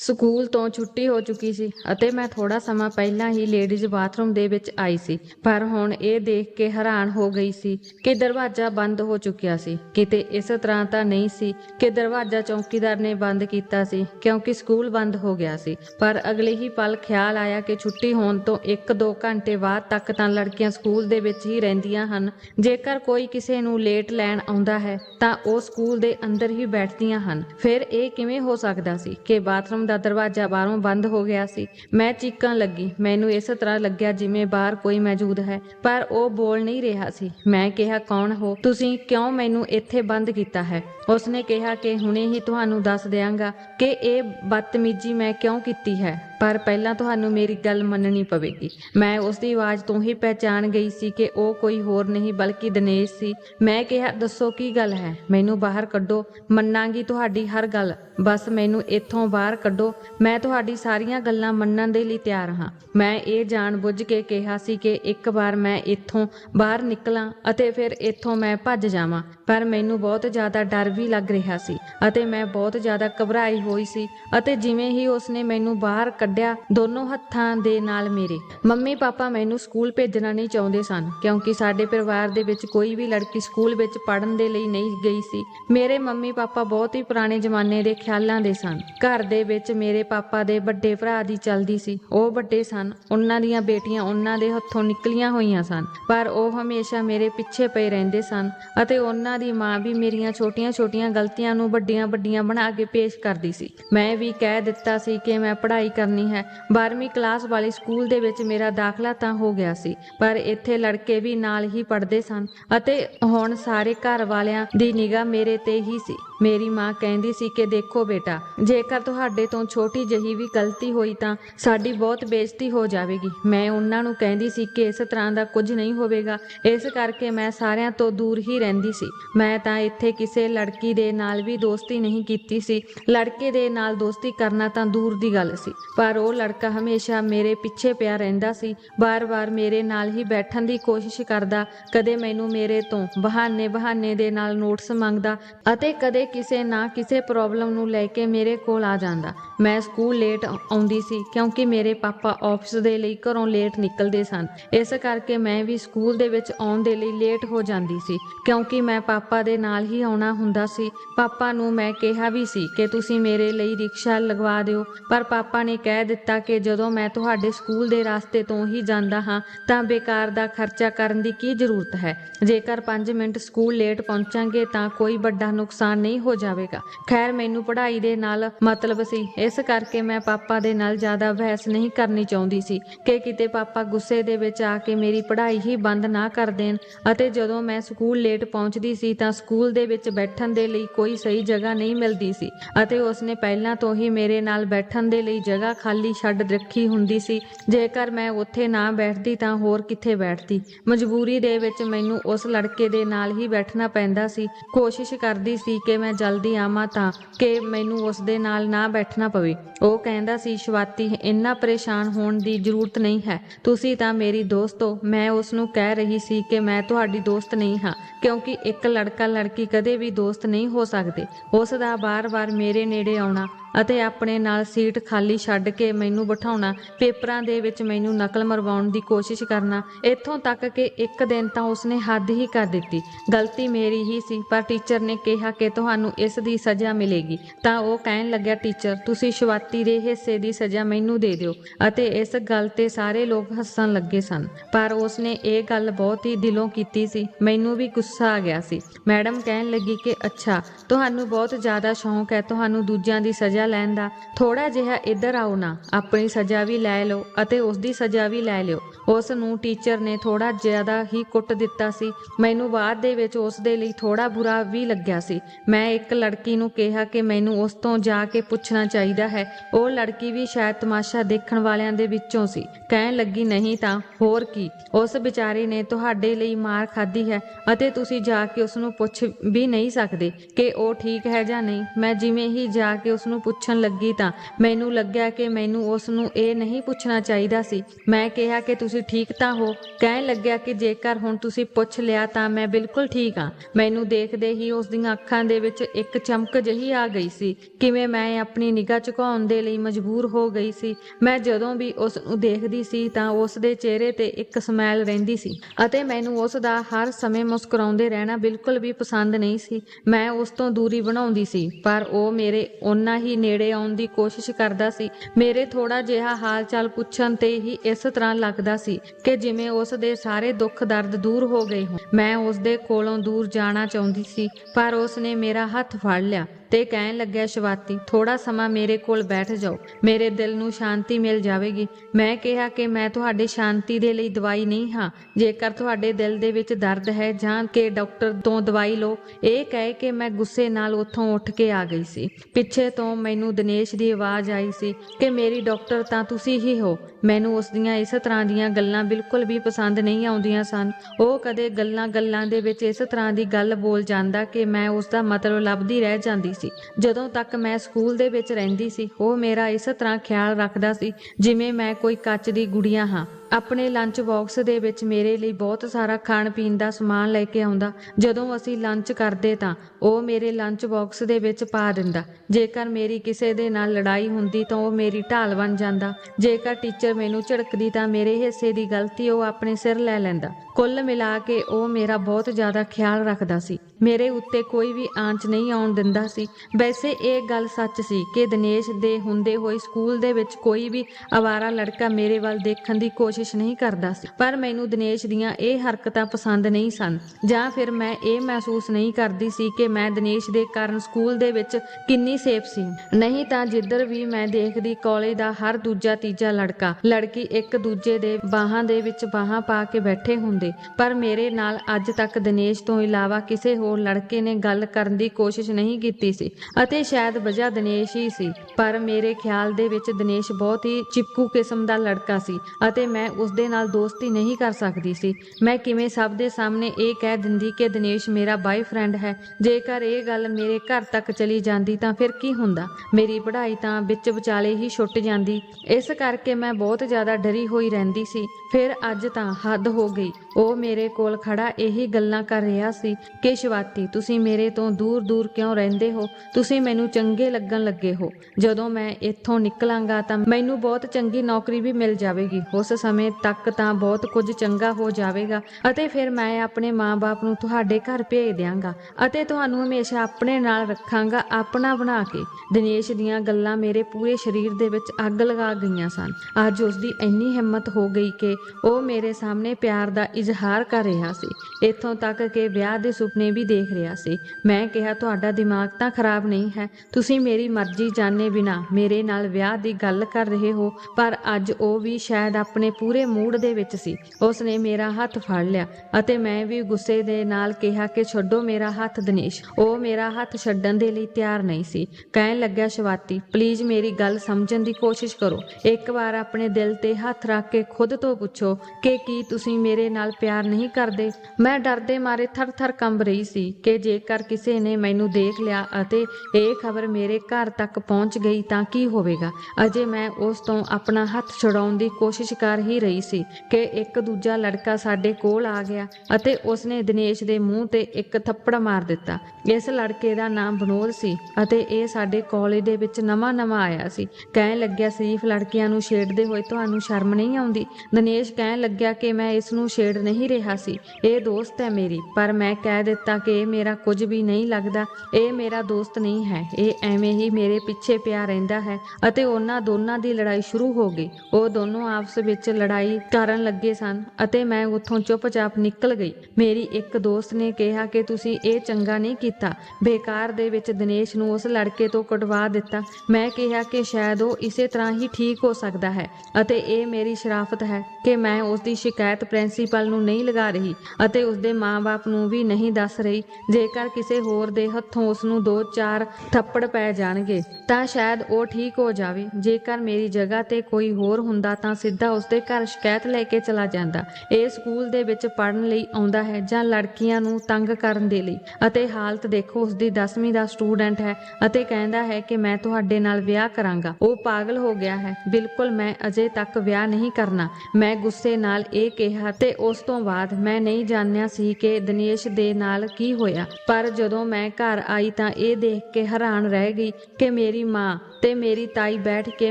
School ਤੋਂ ਛੁੱਟੀ ਹੋ ਚੁੱਕੀ ਸੀ ਅਤੇ ਮੈਂ ਥੋੜਾ ਸਮਾਂ ਪਹਿਲਾਂ ਹੀ ਲੇਡੀਜ਼ ਬਾਥਰੂਮ ਦੇ ਵਿੱਚ ਆਈ ਸੀ। ਪਰ ਹੁਣ ਇਹ ਦੇਖ ਕੇ ਹੈਰਾਨ ਹੋ ਗਈ ਸੀ ਕਿ ਦਰਵਾਜ਼ਾ ਬੰਦ ਹੋ ਚੁੱਕਿਆ ਸੀ। ਕਿਤੇ ਇਸ ਤਰ੍ਹਾਂ ਤਾਂ ਨਹੀਂ ਸੀ ਕਿ ਦਰਵਾਜ਼ਾ ਚੌਕੀਦਾਰ ਨੇ ਬੰਦ ਕੀਤਾ ਸੀ, ਕਿਉਂਕਿ ਸਕੂਲ ਬੰਦ ਹੋ ਗਿਆ ਸੀ। ਪਰ ਅਗਲੇ ਹੀ ਪਲ ਖਿਆਲ ਆਇਆ ਕਿ ਛੁੱਟੀ ਹੋਣ ਤੋਂ 1-2 ਘੰਟੇ ਬਾਅਦ ਤੱਕ ਤਾਂ ਲੜਕੀਆਂ ਸਕੂਲ ਦੇ ਵਿੱਚ ਹੀ ਰਹਿੰਦੀਆਂ ਹਨ। ਜੇਕਰ ਕੋਈ ਕਿਸੇ ਨੂੰ ਲੇਟ ਲੈਣ ਆਉਂਦਾ ਹੈ, ਤਾਂ ਉਹ ਸਕੂਲ ਦੇ ਅੰਦਰ ਹੀ ਬੈਠਦੀਆਂ ਹਨ। ਫਿਰ ਇਹ ਕਿਵੇਂ ਹੋ ਸਕਦਾ ਸੀ ਕਿ ਬਾਥਰੂਮ ਦਾ ਦਰਵਾਜ਼ਾ ਬਾਹਰੋਂ ਬੰਦ ਹੋ ਗਿਆ ਸੀ। ਮੈਂ ਚੀਕਾਂ ਲੱਗੀ। ਮੈਨੂੰ ਇਸ ਤਰ੍ਹਾਂ ਲੱਗਿਆ ਜਿਵੇਂ ਬਾਹਰ ਕੋਈ ਮੌਜੂਦ ਹੈ, ਪਰ ਉਹ ਬੋਲ ਨਹੀਂ ਰਿਹਾ ਸੀ। ਮੈਂ ਕਿਹਾ, ਕੌਣ ਹੋ? ਤੁਸੀਂ ਕਿਉਂ ਮੈਨੂੰ ਇੱਥੇ ਬੰਦ ਕੀਤਾ ਹੈ? ਉਸਨੇ ਕਿਹਾ ਕਿ, ਹੁਣੇ ਹੀ ਤੁਹਾਨੂੰ ਦੱਸ ਦਿਆਂਗਾ ਕਿ ਇਹ ਬਦਤਮੀਜ਼ੀ ਮੈਂ ਕਿਉਂ ਕੀਤੀ ਹੈ? ਪਰ ਪਹਿਲਾਂ ਤੁਹਾਨੂੰ ਮੇਰੀ ਗੱਲ ਮੰਨਣੀ ਪਵੇਗੀ। ਮੈਂ ਉਸ ਦੀ ਆਵਾਜ਼ ਤੋਂ ਹੀ ਪਹਿਚਾਨ ਗਈ ਸੀ ਕਿ ਉਹ ਕੋਈ ਹੋਰ ਨਹੀਂ ਬਲਕਿ ਦਿਨੇਸ਼ ਸੀ। ਮੈਂ ਕਿਹਾ, ਦੱਸੋ ਕੀ ਗੱਲ ਹੈ? ਮੈਨੂੰ ਬਾਹਰ ਕੱਢੋ। ਮੰਨਾਂਗੀ ਤੁਹਾਡੀ ਹਰ ਗੱਲ। ਬਸ ਮੈਨੂੰ ਇੱਥੋਂ ਬਾਹਰ ਕੱਢੋ। ਮੈਂ ਤੁਹਾਡੀ ਸਾਰੀਆਂ ਗੱਲਾਂ ਮੰਨਣ ਦੇ ਲਈ ਤਿਆਰ ਹਾਂ। ਮੈਂ ਇਹ ਜਾਣ ਬੁੱਝ ਕੇ ਕਿਹਾ ਸੀ ਕਿ ਇੱਕ ਵਾਰ ਮੈਂ ਇੱਥੋਂ ਬਾਹਰ ਨਿਕਲਾਂ ਅਤੇ ਫਿਰ ਇੱਥੋਂ ਮੈਂ ਭੱਜ ਜਾਵਾਂ। ਪਰ ਮੈਨੂੰ ਬਹੁਤ ਜ਼ਿਆਦਾ ਡਰ ਵੀ ਲੱਗ ਰਿਹਾ ਸੀ ਅਤੇ ਮੈਂ ਬਹੁਤ ਜ਼ਿਆਦਾ ਘਬਰਾਈ ਹੋਈ ਸੀ ਅਤੇ ਜਿਵੇਂ ਹੀ ਉਸਨੇ ਮੈਨੂੰ ਬਾਹਰ ਕੱਢਿਆ, ਦੋਨੋਂ ਹੱਥਾਂ ਦੇ ਨਾਲ ਮੇਰੇ। ਮੰਮੀ ਪਾਪਾ ਮੈਨੂੰ ਸਕੂਲ ਭੇਜਣਾ ਨਹੀਂ ਚਾਹੁੰਦੇ ਸਨ, ਕਿਉਂਕਿ ਸਾਡੇ ਪਰਿਵਾਰ ਦੇ ਵਿੱਚ ਕੋਈ ਵੀ ਲੜਕੀ ਸਕੂਲ ਵਿੱਚ ਪੜ੍ਹਨ ਦੇ ਲਈ ਨਹੀਂ ਗਈ ਸੀ। ਮੇਰੇ ਮੰਮੀ ਪਾਪਾ ਬਹੁਤ ਹੀ ਪੁਰਾਣੇ ਜ਼ਮਾਨੇ ਦੇ ਖਿਆਲਾਂ ਦੇ ਸਨ। ਘਰ ਦੇ ਵਿੱਚ ਮੇਰੇ ਪਾਪਾ ਦੇ ਵੱਡੇ ਭਰਾ ਦੀ ਚਲਦੀ ਸੀ। ਉਹ ਵੱਡੇ ਸਨ, ਉਹਨਾਂ ਦੀਆਂ ਬੇਟੀਆਂ ਉਹਨਾਂ ਦੇ ਹੱਥੋਂ ਨਿਕਲੀਆਂ ਹੋਈਆਂ ਸਨ, ਪਰ ਉਹ ਹਮੇਸ਼ਾ ਮੇਰੇ ਪਿੱਛੇ ਪਏ ਰਹਿੰਦੇ ਸਨ ਅਤੇ ਉਹਨਾਂ ਦੀ ਮਾਂ ਵੀ ਮੇਰੀਆਂ ਛੋਟੀਆਂ-ਛੋਟੀਆਂ ਗਲਤੀਆਂ ਨੂੰ ਵੱਡੀਆਂ-ਵੱਡੀਆਂ ਬਣਾ ਕੇ ਪੇਸ਼ ਕਰਦੀ ਸੀ। ਮੈਂ ਵੀ ਕਹਿ ਦਿੱਤਾ ਸੀ ਕਿ ਮੈਂ ਪੜ੍ਹਾਈ ਕਰਨੀ ਹੈ। 12ਵੀਂ ਕਲਾਸ ਵਾਲੇ ਸਕੂਲ ਦੇ ਵਿੱਚ ਮੇਰਾ ਦਾਖਲਾ ਤਾਂ ਹੋ ਗਿਆ ਸੀ, ਪਰ ਇੱਥੇ ਲੜਕੇ ਵੀ ਨਾਲ ਹੀ ਪੜ੍ਹਦੇ ਸਨ ਅਤੇ ਹੁਣ ਸਾਰੇ ਘਰ ਵਾਲਿਆਂ ਦੀ ਨਿਗਾਹ ਮੇਰੇ ਤੇ ਹੀ ਸੀ। ਮੇਰੀ ਮਾਂ ਕਹਿੰਦੀ ਸੀ ਕਿ ਦੇਖੋ ਬੇਟਾ, ਜੇਕਰ ਤੁਹਾਡੇ ਤੋਂ ਛੋਟੀ ਜਹੀ ਵੀ ਗਲਤੀ ਹੋਈ ਤਾਂ ਸਾਡੀ ਬਹੁਤ ਬੇਇੱਜ਼ਤੀ ਹੋ ਜਾਵੇਗੀ। ਮੈਂ ਉਹਨਾਂ ਨੂੰ ਕਹਿੰਦੀ ਸੀ ਕਿ ਇਸ ਤਰ੍ਹਾਂ ਦਾ ਕੁਝ ਨਹੀਂ ਹੋਵੇਗਾ। ਇਸ ਕਰਕੇ ਮੈਂ ਸਾਰਿਆਂ ਤੋਂ ਦੂਰ ਹੀ ਰਹਿੰਦੀ ਸੀ। ਮੈਂ ਤਾਂ ਇੱਥੇ ਕਿਸੇ ਲੜਕੀ ਦੇ ਨਾਲ ਵੀ ਦੋਸਤੀ ਨਹੀਂ ਕੀਤੀ ਸੀ। ਲੜਕੇ ਦੇ ਨਾਲ ਦੋਸਤੀ ਕਰਨਾ ਤਾਂ ਦੂਰ ਦੀ ਗੱਲ ਸੀ। ਪਰ ਉਹ ਲੜਕਾ ਹਮੇਸ਼ਾ ਮੇਰੇ ਪਿੱਛੇ ਪਿਆ ਰਹਿੰਦਾ ਸੀ। ਬਾਰ-ਬਾਰ ਮੇਰੇ ਨਾਲ ਹੀ ਬੈਠਣ ਦੀ ਕੋਸ਼ਿਸ਼ ਕਰਦਾ। ਕਦੇ ਮੈਨੂੰ ਮੇਰੇ ਤੋਂ ਬਹਾਨੇ ਬਹਾਨੇ ਦੇ ਨਾਲ ਨੋਟਸ ਮੰਗਦਾ ਅਤੇ ਕਦੇ ਕਿਸੇ ਨਾ ਕਿਸੇ ਪ੍ਰੋਬਲਮ ਨੂੰ ਲੈ ਕੇ ਮੇਰੇ ਕੋਲ ਆ ਜਾਂਦਾ। ਮੈਂ ਸਕੂਲ ਲੇਟ ਆਉਂਦੀ ਸੀ ਕਿਉਂਕਿ ਮੇਰੇ ਪਾਪਾ ਆਫਿਸ ਦੇ ਲਈ ਘਰੋਂ ਲੇਟ ਨਿਕਲਦੇ ਸਨ। ਇਸ ਕਰਕੇ ਮੈਂ ਵੀ ਸਕੂਲ ਦੇ ਵਿੱਚ ਆਉਣ ਦੇ ਲਈ ਲੇਟ ਹੋ ਜਾਂਦੀ ਸੀ। ਕਿਉਂਕਿ ਮੈਂ ਪਾਪਾ ਦੇ ਨਾਲ ਹੀ ਆਉਣਾ ਹੁੰਦਾ ਸੀ। ਪਾਪਾ ਨੂੰ ਮੈਂ ਕਿਹਾ ਵੀ ਸੀ ਕਿ ਤੁਸੀਂ ਮੇਰੇ ਲਈ ਰਿਕਸ਼ਾ ਲਗਵਾ ਦਿਓ। ਪਰ ਪਾਪਾ ਨੇ ਕਹਿ ਦਿੱਤਾ ਕਿ ਜਦੋਂ ਮੈਂ ਤੁਹਾਡੇ ਸਕੂਲ ਦੇ ਰਸਤੇ ਤੋਂ ਹੀ ਜਾਂਦਾ ਹਾਂ, ਤਾਂ ਬੇਕਾਰ ਦਾ ਖਰਚਾ ਕਰਨ ਦੀ ਕੀ ਜ਼ਰੂਰਤ ਹੈ? ਜੇਕਰ 5 ਮਿੰਟ ਸਕੂਲ ਲੇਟ ਪਹੁੰਚਾਂਗੇ, ਤਾਂ ਕੋਈ ਵੱਡਾ ਨੁਕਸਾਨ ਨਹੀਂ ਹੋ ਜਾਵੇਗਾ। ਖੈਰ, ਮੈਨੂੰ ਪੜ੍ਹਾਈ ਦੇ ਨਾਲ ਮਤਲਬ ਸੀ। ਇਸ ਕਰਕੇ ਮੈਂ ਪਾਪਾ ਦੇ ਨਾਲ ਜ਼ਿਆਦਾ ਬਹਿਸ ਨਹੀਂ ਕਰਨੀ ਚਾਹੁੰਦੀ ਸੀ ਕਿ ਕਿਤੇ ਪਾਪਾ ਗੁੱਸੇ ਦੇ ਵਿੱਚ ਆ ਕੇ ਮੇਰੀ ਪੜ੍ਹਾਈ ਹੀ ਬੰਦ ਨਾ ਕਰ ਦੇਣ ਅਤੇ ਜਦੋਂ ਮੈਂ ਸਕੂਲ ਲੇਟ ਪਹੁੰਚਦੀ ਸੀ ਤਾਂ ਸਕੂਲ ਦੇ ਵਿੱਚ ਬੈਠਣ ਦੇ ਲਈ ਕੋਈ ਸਹੀ ਜਗ੍ਹਾ ਨਹੀਂ ਮਿਲਦੀ ਸੀ ਅਤੇ ਉਸਨੇ ਪਹਿਲਾਂ ਤੋਂ ਹੀ ਮੇਰੇ ਨਾਲ ਬੈਠਣ ਦੇ ਲਈ ਜਗ੍ਹਾ ਖਾਲੀ ਛੱਡ ਰੱਖੀ ਹੁੰਦੀ ਸੀ। ਜੇਕਰ ਮੈਂ ਉੱਥੇ ਨਾ ਬੈਠਦੀ ਤਾਂ ਹੋਰ ਕਿੱਥੇ ਬੈਠਦੀ? ਮਜਬੂਰੀ ਦੇ ਵਿੱਚ ਮੈਨੂੰ ਉਸ ਲੜਕੇ ਦੇ ਨਾਲ ਹੀ ਬੈਠਣਾ ਪੈਂਦਾ ਸੀ। ਕੋਸ਼ਿਸ਼ ਕਰਦੀ ਸੀ ਕਿ ਮੈਂ ਜਲਦੀ ਆਵਾਂ ਤਾਂ ਕਿ ਮੈਨੂੰ ਉਸ ਦੇ ਨਾਲ ਨਾ ਬੈਠਣਾ ਪਵੇ। ਉਹ ਕਹਿੰਦਾ ਸੀ, ਸ਼ਵਾਤੀ, ਇੰਨਾ ਪਰੇਸ਼ਾਨ ਹੋਣ ਦੀ ਜ਼ਰੂਰਤ ਨਹੀਂ ਹੈ। ਤੁਸੀਂ ਤਾਂ ਮੇਰੀ ਦੋਸਤ ਹੋ। ਮੈਂ ਉਸ ਨੂੰ ਕਹਿ ਰਹੀ ਸੀ ਕਿ ਮੈਂ ਤੁਹਾਡੀ ਦੋਸਤ ਨਹੀਂ ਹਾਂ, ਕਿਉਂਕਿ ਇੱਕ ਲੜਕਾ ਲੜਕੀ ਕਦੇ ਵੀ ਦੋਸਤ ਨਹੀਂ ਹੋ ਸਕਦੇ। ਉਸ ਦਾ ਬਾਰ-ਬਾਰ ਮੇਰੇ ਨੇੜੇ ਆਉਣਾ ਅਤੇ ਆਪਣੇ ਨਾਲ ਸੀਟ ਖਾਲੀ ਛੱਡ ਕੇ ਮੈਨੂੰ ਬਿਠਾਉਣਾ, ਪੇਪਰਾਂ ਦੇ ਵਿੱਚ ਮੈਨੂੰ ਨਕਲ ਮਰਵਾਉਣ ਦੀ ਕੋਸ਼ਿਸ਼ ਕਰਨਾ, ਇੱਥੋਂ ਤੱਕ ਕਿ ਇੱਕ ਦਿਨ ਤਾਂ ਉਸਨੇ ਹੱਦ ਹੀ ਕਰ ਦਿੱਤੀ। ਗਲਤੀ ਮੇਰੀ ਹੀ ਸੀ, ਪਰ ਟੀਚਰ ਨੇ ਕਿਹਾ ਕਿ ਤੁਹਾਨੂੰ ਤੁਹਾਨੂੰ ਇਸ ਦੀ ਸਜ਼ਾ ਮਿਲੇਗੀ। ਤਾਂ ਉਹ ਕਹਿਣ ਲੱਗਿਆ, ਟੀਚਰ, ਤੁਸੀਂ ਸ਼ਵਾਤੀ ਦੇ ਹਿੱਸੇ ਦੀ ਸਜ਼ਾ ਮੈਨੂੰ ਦੇ ਦਿਓ। ਅਤੇ ਇਸ ਗੱਲ ਤੇ ਸਾਰੇ ਲੋਕ ਹੱਸਣ ਲੱਗੇ ਸਨ। ਪਰ ਉਸਨੇ ਇਹ ਗੱਲ ਬਹੁਤ ਹੀ ਦਿਲੋਂ ਕੀਤੀ ਸੀ। ਮੈਨੂੰ ਵੀ ਗੁੱਸਾ ਆ ਗਿਆ ਸੀ। ਮੈਡਮ ਕਹਿਣ ਲੱਗੀ ਕਿ, ਅੱਛਾ, ਤੁਹਾਨੂੰ ਬਹੁਤ ਜ਼ਿਆਦਾ ਸ਼ੌਂਕ ਹੈ। ਤੁਹਾਨੂੰ ਦੂਜਿਆਂ ਦੀ ਸਜ਼ਾ ਲੈਣ ਦਾ। ਥੋੜਾ ਜਿਹਾ ਇੱਧਰ ਆਓ ਨਾ। ਆਪਣੀ ਸਜ਼ਾ ਵੀ ਲੈ ਲਓ ਅਤੇ ਉਸ ਦੀ ਸਜ਼ਾ ਵੀ ਲੈ ਲਿਓ। ਉਸ ਨੂੰ ਟੀਚਰ ਨੇ ਥੋੜਾ ਜ਼ਿਆਦਾ ਹੀ ਕੁੱਟ ਦਿੱਤਾ ਸੀ। ਮੈਨੂੰ ਬਾਅਦ ਦੇ ਵਿੱਚ ਉਸ ਦੇ ਲਈ ਥੋੜਾ ਬੁਰਾ ਵੀ ਲੱਗਿਆ ਸੀ। ਮੈਂ ਮੈਂ ਇੱਕ ਲੜਕੀ ਨੂੰ ਕਿਹਾ ਕਿ ਮੈਨੂੰ ਉਸ ਤੋਂ ਜਾ ਕੇ ਪੁੱਛਣਾ ਚਾਹੀਦਾ ਹੈ। ਉਹ ਲੜਕੀ ਵੀ ਸ਼ਾਇਦ ਤਮਾਸ਼ਾ ਦੇਖਣ ਵਾਲਿਆਂ ਦੇ ਵਿੱਚੋਂ ਸੀ। ਕਹਿਣ ਲੱਗੀ, ਨਹੀਂ ਤਾਂ, ਹੋਰ ਕੀ। ਉਸ ਵਿਚਾਰੇ ਨੇ ਤੁਹਾਡੇ ਲਈ ਮਾਰ ਖਾਧੀ ਹੈ ਅਤੇ ਤੁਸੀਂ ਜਾ ਕੇ ਉਸ ਨੂੰ ਪੁੱਛ ਵੀ ਨਹੀਂ ਸਕਦੇ ਕਿ ਉਹ ਠੀਕ ਹੈ ਜਾਂ ਨਹੀਂ। ਮੈਂ ਜਿਵੇਂ ਹੀ ਜਾ ਕੇ ਉਸ ਨੂੰ ਪੁੱਛਣ ਲੱਗੀ ਤਾਂ ਮੈਨੂੰ ਲੱਗਿਆ ਕਿ ਮੈਨੂੰ ਉਸ ਨੂੰ ਇਹ ਨਹੀਂ ਪੁੱਛਣਾ ਚਾਹੀਦਾ ਸੀ। ਮੈਂ ਕਿਹਾ ਕਿ ਤੁਸੀਂ ਠੀਕ ਤਾਂ ਹੋ। ਕਹਿਣ ਲੱਗਿਆ ਕਿ ਜੇਕਰ ਹੁਣ ਤੁਸੀਂ ਪੁੱਛ ਲਿਆ ਤਾਂ ਮੈਂ ਬਿਲਕੁਲ ਠੀਕ ਹਾਂ। ਮੈਨੂੰ ਦੇਖਦੇ ਹੀ ਉਸ ਦੀਆਂ ਅੱਖਾਂ ਦੇ ਵਿੱਚ ਇੱਕ ਚਮਕ ਜਹੀ ਆ ਗਈ ਸੀ। ਕਿਵੇਂ ਮੈਂ ਆਪਣੀ ਨਿਗਾਹ ਝੁਕਾਉਣ ਦੇ ਲਈ ਮਜਬੂਰ ਹੋ ਗਈ ਸੀ। ਮੈਂ ਜਦੋਂ ਵੀ ਉਸ ਨੂੰ ਦੇਖਦੀ ਸੀ ਤਾਂ ਉਸ ਦੇ ਚਿਹਰੇ ਤੇ ਇੱਕ ਸਮੈਲ ਰਹਿੰਦੀ ਸੀ ਅਤੇ ਮੈਨੂੰ ਉਸ ਦਾ ਹਰ ਸਮੇਂ ਮੁਸਕਰਾਉਂਦੇ ਰਹਿਣਾ ਬਿਲਕੁਲ ਵੀ ਪਸੰਦ ਨਹੀਂ ਸੀ। ਮੈਂ ਉਸ ਤੋਂ ਦੂਰੀ ਬਣਾਉਂਦੀ ਸੀ, ਪਰ ਉਹ ਮੇਰੇ ਓਨਾ ਹੀ ਨੇੜੇ ਆਉਣ ਦੀ ਕੋਸ਼ਿਸ਼ ਕਰਦਾ ਸੀ। ਮੇਰੇ ਥੋੜਾ ਜਿਹਾ ਹਾਲ ਚਾਲ ਪੁੱਛਣ ਤੇ ਹੀ ਇਸ ਤਰ੍ਹਾਂ ਲੱਗਦਾ ਸੀ ਕਿ ਜਿਵੇਂ ਉਸ ਦੇ ਸਾਰੇ ਦੁੱਖ ਦਰਦ ਦੂਰ ਹੋ ਗਏ ਹੋਣ। ਮੈਂ ਉਸ ਦੇ ਕੋਲੋਂ ਦੂਰ ਜਾਣਾ ਚਾਹੁੰਦੀ ਸੀ, ਪਰ ਉਸ ਨੇ ਮੇਰਾ ਹੱਥ ਫੜ ਲਿਆ ਤੇ ਕਹਿਣ ਲੱਗਿਆ, ਸ਼ਵਾਤੀ ਥੋੜਾ ਸਮਾਂ ਮੇਰੇ ਕੋਲ ਬੈਠ ਜਾਓ। ਮੇਰੇ ਦਿਲ ਨੂੰ ਸ਼ਾਂਤੀ ਮਿਲ ਜਾਵੇਗੀ। ਮੈਂ ਕਿਹਾ ਕਿ ਮੈਂ ਤੁਹਾਡੇ ਸ਼ਾਂਤੀ ਦੇ ਲਈ ਦਵਾਈ ਨਹੀਂ ਹਾਂ। ਜੇਕਰ ਤੁਹਾਡੇ ਦਿਲ ਦੇ ਵਿੱਚ ਦਰਦ ਹੈ ਜਾਂ ਕਿ ਡਾਕਟਰ ਤੋਂ ਦਵਾਈ ਲਓ, ਇਹ ਕਹਿ ਕੇ ਮੈਂ ਗੁੱਸੇ ਨਾਲ ਉੱਥੋਂ ਉੱਠ ਕੇ ਆ ਗਈ ਸੀ। ਪਿੱਛੇ ਤੋਂ ਮੈਨੂੰ ਦਿਨੇਸ਼ ਦੀ ਆਵਾਜ਼ ਆਈ ਸੀ ਕਿ, ਮੇਰੀ ਡਾਕਟਰ, ਤਾਂ ਤੁਸੀਂ ਹੀ ਹੋ। ਮੈਨੂੰ ਉਸ ਦੀਆਂ ਇਸ ਤਰ੍ਹਾਂ ਦੀਆਂ ਗੱਲਾਂ ਬਿਲਕੁਲ ਵੀ ਪਸੰਦ ਨਹੀਂ ਆਉਂਦੀਆਂ ਸਨ। ਉਹ ਕਦੇ ਗੱਲਾਂ-ਗੱਲਾਂ ਦੇ ਵਿੱਚ ਇਸ ਤਰ੍ਹਾਂ ਦੀ ਗੱਲ ਬੋਲ ਜਾਂਦਾ ਕਿ ਮੈਂ ਉਸ ਦਾ ਮਤਲਬ ਲੱਭਦੀ ਰਹਿ ਜਾਂਦੀ ਸੀ। ਜਦੋਂ ਤੱਕ ਮੈਂ ਸਕੂਲ ਦੇ ਵਿੱਚ ਰਹਿੰਦੀ ਸੀ, ਉਹ ਮੇਰਾ ਇਸ ਤਰ੍ਹਾਂ ਖਿਆਲ ਰੱਖਦਾ ਸੀ ਜਿਵੇਂ ਮੈਂ ਕੋਈ ਕੱਚ ਦੀ ਗੁੜੀਆ ਹਾਂ। ਆਪਣੇ ਲੰਚ ਬਾਕਸ ਦੇ ਵਿੱਚ ਮੇਰੇ ਲਈ ਬਹੁਤ ਸਾਰਾ ਖਾਣ ਪੀਣ ਦਾ ਸਮਾਨ ਲੈ ਕੇ ਆਉਂਦਾ। ਜਦੋਂ ਅਸੀਂ ਲੰਚ ਕਰਦੇ ਤਾਂ ਉਹ ਮੇਰੇ ਲੰਚ ਬਾਕਸ ਦੇ ਵਿੱਚ ਪਾ ਦਿੰਦਾ। ਜੇਕਰ ਮੇਰੀ ਕਿਸੇ ਦੇ ਨਾਲ ਲੜਾਈ ਹੁੰਦੀ ਤਾਂ ਉਹ ਮੇਰੀ ਢਾਲ ਬਣ ਜਾਂਦਾ। ਜੇਕਰ ਟੀਚਰ ਮੈਨੂੰ ਝਿੜਕਦੀ ਤਾਂ ਮੇਰੇ ਹਿੱਸੇ ਦੀ ਗਲਤੀ ਉਹ ਆਪਣੇ ਸਿਰ ਲੈ ਲੈਂਦਾ। ਕੁੱਲ ਮਿਲਾ ਕੇ ਉਹ ਮੇਰਾ ਬਹੁਤ ਜ਼ਿਆਦਾ ਖਿਆਲ ਰੱਖਦਾ ਸੀ। ਮੇਰੇ ਉੱਤੇ ਕੋਈ ਵੀ ਆਂਚ ਨਹੀਂ ਆਉਣ ਦਿੰਦਾ ਸੀ। ਵੈਸੇ ਇਹ ਗੱਲ ਸੱਚ ਸੀ ਕਿ ਦਿਨੇਸ਼ ਦੇ ਹੁੰਦੇ ਹੋਏ ਸਕੂਲ ਦੇ ਵਿੱਚ ਕੋਈ ਵੀ ਆਵਾਰਾ ਲੜਕਾ ਮੇਰੇ ਵੱਲ ਦੇਖਣ ਦੀ ਕੋਸ਼ਿਸ਼ ਨਹੀਂ ਕਰਦਾ ਸੀ। ਪਰ ਮੈਨੂੰ ਦਿਨੇਸ਼ ਦੀਆਂ ਇਹ ਹਰਕਤਾਂ ਪਸੰਦ ਨਹੀਂ ਸਨ। ਜਾਂ ਫਿਰ ਮੈਂ ਇਹ ਮਹਿਸੂਸ ਨਹੀਂ ਕਰਦੀ ਸੀ ਕਿ ਮੈਂ ਦਿਨੇਸ਼ ਦੇ ਕਾਰਨ ਸਕੂਲ ਦੇ ਵਿੱਚ ਕਿੰਨੀ ਸੇਫ ਸੀ। ਨਹੀਂ ਤਾਂ ਜਿੱਧਰ ਵੀ ਮੈਂ ਦੇਖਦੀ, ਕਾਲਜ ਦਾ ਹਰ ਦੂਜਾ ਤੀਜਾ ਲੜਕਾ, ਲੜਕੀ ਇੱਕ ਦੂਜੇ ਦੇ ਬਾਹਾਂ ਦੇ ਵਿੱਚ ਬਾਹਾਂ ਪਾ ਕੇ ਬੈਠੇ ਹੁੰਦੇ। ਪਰ ਮੇਰੇ ਨਾਲ ਅੱਜ ਤੱਕ ਦਿਨੇਸ਼ ਤੋਂ ਇਲਾਵਾ ਕਿਸੇ ਹੋਰ ਲੜਕੇ ਨੇ ਗੱਲ ਕਰਨ ਦੀ ਕੋਸ਼ਿਸ਼ ਨਹੀਂ ਕੀਤੀ ਸੀ ਅਤੇ ਸ਼ਾਇਦ ਵਜ੍ਹਾ ਦਿਨੇਸ਼ ਹੀ ਸੀ। ਪਰ ਮੇਰੇ ਖਿਆਲ ਦੇ ਵਿੱਚ ਦਿਨੇਸ਼ ਬਹੁਤ ਹੀ ਚਿਪਕੂ ਕਿਸਮ ਦਾ ਲੜਕਾ ਸੀ ਅਤੇ ਮੈਂ ਉਸ ਦੇ ਨਾਲ ਦੋਸਤੀ ਨਹੀਂ ਕਰ ਸਕਦੀ ਸੀ। ਮੈਂ ਕਿਵੇਂ ਸਭ ਦੇ ਸਾਹਮਣੇ ਇਹ ਕਹਿ ਦਿੰਦੀ ਕਿ ਦਿਨੇਸ਼ ਮੇਰਾ ਬਾਇਫ੍ਰੈਂਡ ਹੈ, ਜੇਕਰ ਇਹ ਗੱਲ ਮੇਰੇ ਘਰ ਤੱਕ ਚਲੀ ਜਾਂਦੀ ਤਾਂ ਫਿਰ ਕੀ ਹੁੰਦਾ? ਮੇਰੀ ਪੜ੍ਹਾਈ ਤਾਂ ਵਿੱਚ ਵਿਚਾਲੇ ਹੀ ਛੁੱਟ ਜਾਂਦੀ। ਇਸ ਕਰਕੇ ਮੈਂ ਬਹੁਤ ਜ਼ਿਆਦਾ ਡਰੀ ਹੋਈ ਰਹਿੰਦੀ ਸੀ। ਫਿਰ ਅੱਜ ਤਾਂ ਹੱਦ ਹੋ ਗਈ। ਉਹ ਮੇਰੇ ਕੋਲ ਖੜਾ ਇਹੀ ਗੱਲਾਂ ਕਰ ਰਿਹਾ ਸੀ ਕਿ, ਸ਼ਿਵਾਤੀ, ਤੁਸੀਂ ਮੇਰੇ ਤੋਂ ਦੂਰ ਦੂਰ ਕਿਉਂ ਰਹਿੰਦੇ ਹੋ? ਤੁਸੀਂ ਮੈਨੂੰ ਚੰਗੇ ਲੱਗਣ ਲੱਗੇ ਹੋ। ਜਦੋਂ ਮੈਂ ਇੱਥੋਂ ਨਿਕਲਾਂਗਾ ਤਾਂ ਮੈਨੂੰ ਬਹੁਤ ਚੰਗੀ ਨੌਕਰੀ ਵੀ ਮਿਲ ਜਾਵੇਗੀ। ਉਸ ਸਮੇਂ ਤੱਕ ਤਾਂ ਬਹੁਤ ਕੁਝ ਚੰਗਾ ਹੋ ਜਾਵੇਗਾ ਅਤੇ ਫਿਰ ਮੈਂ ਆਪਣੇ ਮਾਂ-ਬਾਪ ਨੂੰ ਤੁਹਾਡੇ ਘਰ ਭੇਜ ਦਿਆਂਗਾ ਅਤੇ ਤੁਹਾਨੂੰ ਹਮੇਸ਼ਾ ਆਪਣੇ ਨਾਲ ਰੱਖਾਂਗਾ ਆਪਣਾ ਬਣਾ ਕੇ। ਦਿਨੇਸ਼ ਦੀਆਂ ਗੱਲਾਂ ਮੇਰੇ ਪੂਰੇ ਸਰੀਰ ਦੇ ਵਿੱਚ ਅੱਗ ਲਗਾ ਗਈਆਂ ਸਨ। ਅੱਜ ਉਸ ਦੀ ਇੰਨੀ ਹਿੰਮਤ ਹੋ ਗਈ ਕਿ ਉਹ ਮੇਰੇ ਸਾਹਮਣੇ ਪਿਆਰ ਦਾ ਇਜ਼ਹਾਰ ਕਰ ਰਿਹਾ ਸੀ। ਇੱਥੋਂ ਤੱਕ ਕਿ ਵਿਆਹ ਦੇ ਸੁਪਨੇ ਵੀ ਦੇਖ ਰਿਹਾ ਸੀ। ਮੈਂ ਕਿਹਾ, ਤੁਹਾਡਾ ਦਿਮਾਗ ਤਾਂ ਖਰਾਬ ਨਹੀਂ ਹੈ। ਤੁਸੀਂ ਮੇਰੀ ਮਰਜ਼ੀ ਜਾਣੇ ਬਿਨਾ ਮੇਰੇ ਨਾਲ ਵਿਆਹ ਦੀ ਗੱਲ ਕਰ ਰਹੇ ਹੋ, ਪਰ ਅੱਜ ਉਹ ਵੀ ਸ਼ਾਇਦ ਆਪਣੇ ਪੂਰੇ ਪੂਰੇ ਮੂਡ ਦੇ ਵਿੱਚ ਸੀ। ਉਸ ਨੇ ਮੇਰਾ ਹੱਥ ਫੜ ਲਿਆ ਅਤੇ ਮੈਂ ਵੀ ਗੁੱਸੇ ਦੇ ਨਾਲ ਕਿਹਾ ਕਿ ਛੱਡੋ ਮੇਰਾ ਹੱਥ ਦਿਨੇਸ਼। ਉਹ ਮੇਰਾ ਹੱਥ ਛੱਡਣ ਦੇ ਲਈ ਤਿਆਰ ਨਹੀਂ ਸੀ। ਕਹਿਣ ਲੱਗਿਆ, ਸ਼ਵਾਤੀ ਪਲੀਜ਼ ਮੇਰੀ ਗੱਲ ਸਮਝਣ ਦੀ ਕੋਸ਼ਿਸ਼ ਕਰੋ। ਇੱਕ ਵਾਰ ਆਪਣੇ ਦਿਲ ਤੇ ਹੱਥ ਰੱਖ ਕੇ ਖੁਦ ਤੋਂ ਪੁੱਛੋ ਕਿ ਕੀ ਤੁਸੀਂ ਮੇਰੇ ਨਾਲ ਪਿਆਰ ਨਹੀਂ ਕਰਦੇ। ਮੈਂ ਡਰਦੇ ਮਾਰੇ ਥਰ-ਥਰ ਕੰਬ ਰਹੀ ਸੀ ਕਿ ਜੇਕਰ ਕਿਸੇ ਨੇ ਮੈਨੂੰ ਦੇਖ ਲਿਆ ਅਤੇ ਇਹ ਖਬਰ ਮੇਰੇ ਘਰ ਤੱਕ ਪਹੁੰਚ ਗਈ ਤਾਂ ਕੀ ਹੋਵੇਗਾ। ਅਜੇ ਮੈਂ ਉਸ ਤੋਂ ਆਪਣਾ ਹੱਥ ਛੁਡਾਉਣ ਦੀ ਕੋਸ਼ਿਸ਼ ਕਰ ਹੀ ਰਹੀ ਸੀ ਕਿ ਇੱਕ ਦੂਜਾ ਲੜਕਾ ਸਾਡੇ ਕੋਲ ਆ ਗਿਆ ਅਤੇ ਉਸਨੇ ਦਿਨੇਸ਼ ਦੇ ਮੂੰਹ ਤੇ ਇੱਕ ਥੱਪੜ ਮਾਰ ਦਿੱਤਾ। ਇਸ ਲੜਕੇ ਦਾ ਨਾਮ ਬਨੋਦ ਸੀ ਅਤੇ ਇਹ ਸਾਡੇ ਕਾਲਜ ਦੇ ਵਿੱਚ ਨਵਾਂ-ਨਵਾਂ ਆਇਆ ਸੀ। ਕਹਿਣ ਲੱਗਿਆ ਸ਼ਰੀਫ ਲੜਕੀਆਂ ਨੂੰ ਛੇੜਦੇ ਹੋਏ ਤੁਹਾਨੂੰ ਸ਼ਰਮ ਨਹੀਂ ਆਉਂਦੀ? ਦਿਨੇਸ਼ ਕਹਿਣ ਲੱਗਿਆ ਕਿ ਮੈਂ ਇਸ ਨੂੰ ਛੇੜ ਨਹੀਂ ਰਿਹਾ ਸੀ। ਇਹ ਦੋਸਤ ਹੈ ਮੇਰੀ, ਪਰ ਮੈਂ ਕਹਿ ਦਿੱਤਾ ਕਿ ਇਹ ਮੇਰਾ ਕੁਝ ਵੀ ਨਹੀਂ ਲੱਗਦਾ। ਇਹ ਮੇਰਾ ਦੋਸਤ ਨਹੀਂ ਹੈ। ਇਹ ਐਵੇਂ ਹੀ ਮੇਰੇ ਪਿੱਛੇ ਪਿਆ ਰਹਿੰਦਾ ਹੈ ਅਤੇ ਉਹਨਾਂ ਦੋਨਾਂ ਦੀ ਲੜਾਈ ਸ਼ੁਰੂ ਹੋ ਗਈ। ਉਹ ਦੋਨੋਂ ਆਪਸ ਵਿੱਚ ਲੜਾਈ ਕਰਨ ਲੱਗੇ ਸਨ ਅਤੇ ਮੈਂ ਉੱਥੋਂ ਚੁੱਪਚਾਪ ਨਿਕਲ ਗਈ। ਮੇਰੀ ਇੱਕ ਦੋਸਤ ਨੇ ਕਿਹਾ ਕਿ ਤੁਸੀਂ ਇਹ ਚੰਗਾ ਨਹੀਂ ਕੀਤਾ। ਬੇਕਾਰ ਦੇ ਵਿੱਚ ਦਿਨੇਸ਼ ਨੂੰ ਉਸ ਲੜਕੇ ਤੋਂ ਕਟਵਾ ਦਿੱਤਾ। ਮੈਂ ਕਿਹਾ ਕਿ ਸ਼ਾਇਦ ਉਹ ਇਸੇ ਤਰ੍ਹਾਂ ਹੀ ਠੀਕ ਹੋ ਸਕਦਾ ਹੈ ਅਤੇ ਇਹ ਮੇਰੀ ਸ਼ਰਾਫਤ ਹੈ ਕਿ ਮੈਂ ਉਸ ਦੀ ਸ਼ਿਕਾਇਤ ਪ੍ਰਿੰਸੀਪਲ ਨੂੰ ਨਹੀਂ ਲਗਾ ਰਹੀ ਅਤੇ ਉਸ ਦੇ ਮਾਪੇ ਨੂੰ ਵੀ ਨਹੀਂ ਦੱਸ ਰਹੀ। ਜੇਕਰ ਕਿਸੇ ਹੋਰ ਦੇ ਹੱਥੋਂ ਉਸ ਨੂੰ ਦੋ ਚਾਰ ਥੱਪੜ ਪੈ ਜਾਣਗੇ, ਤਾਂ ਸ਼ਾਇਦ ਉਹ ਠੀਕ ਹੋ ਜਾਵੇ। ਜੇਕਰ ਮੇਰੀ ਜਗ੍ਹਾ ਤੇ ਕੋਈ ਹੋਰ ਹੁੰਦਾ ਤਾਂ ਸਿੱਧਾ ਉਸ ਦੇ ਘਰ ਸ਼ਿਕਾਇਤ ਲੈ ਕੇ ਚਲਾ ਜਾਂਦਾ। ਇਹ ਸਕੂਲ ਦੇ ਵਿੱਚ ਪੜਨ ਲਈ ਆਉਂਦਾ ਹੈ ਜਾਂ ਲੜਕੀਆਂ ਨੂੰ ਤੰਗ ਕਰਨ ਦੇ ਲਈ। ਅਤੇ ਹਾਲਤ ਦੇਖੋ ਉਸ ਦੀ 10ਵੀਂ ਦਾ ਸਟੂਡੈਂਟ ਹੈ ਅਤੇ ਕਹਿੰਦਾ ਹੈ ਕਿ ਮੈਂ ਤੁਹਾਡੇ ਨਾਲ ਵਿਆਹ ਕਰਾਂਗਾ। ਉਹ ਪਾਗਲ ਹੋ ਗਿਆ ਹੈ। ਬਿਲਕੁਲ, ਮੈਂ ਅਜੇ ਤੱਕ ਵਿਆਹ ਨਹੀਂ ਕਰਨਾ। ਮੈਂ ਗੁੱਸੇ ਨਾਲ ਇਹ ਕਿਹਾ ਤੇ ਉਸ ਤੋਂ ਬਾਅਦ ਮੈਂ ਨਹੀਂ ਜਾਣਿਆ ਸੀ ਕਿ ਦਿਨੇਸ਼ ਦੇ ਨਾਲ ਕੀ ਹੋਇਆ। ਪਰ ਜਦੋਂ ਮੈਂ ਘਰ ਆਈ ਤਾਂ ਇਹ ਦੇਖ ਕੇ ਹੈਰਾਨ ਰਹਿ ਗਈ ਕਿ ਮੇਰੀ ਮਾਂ ਤੇ ਮੇਰੀ ਤਾਈ ਬੈਠ ਕੇ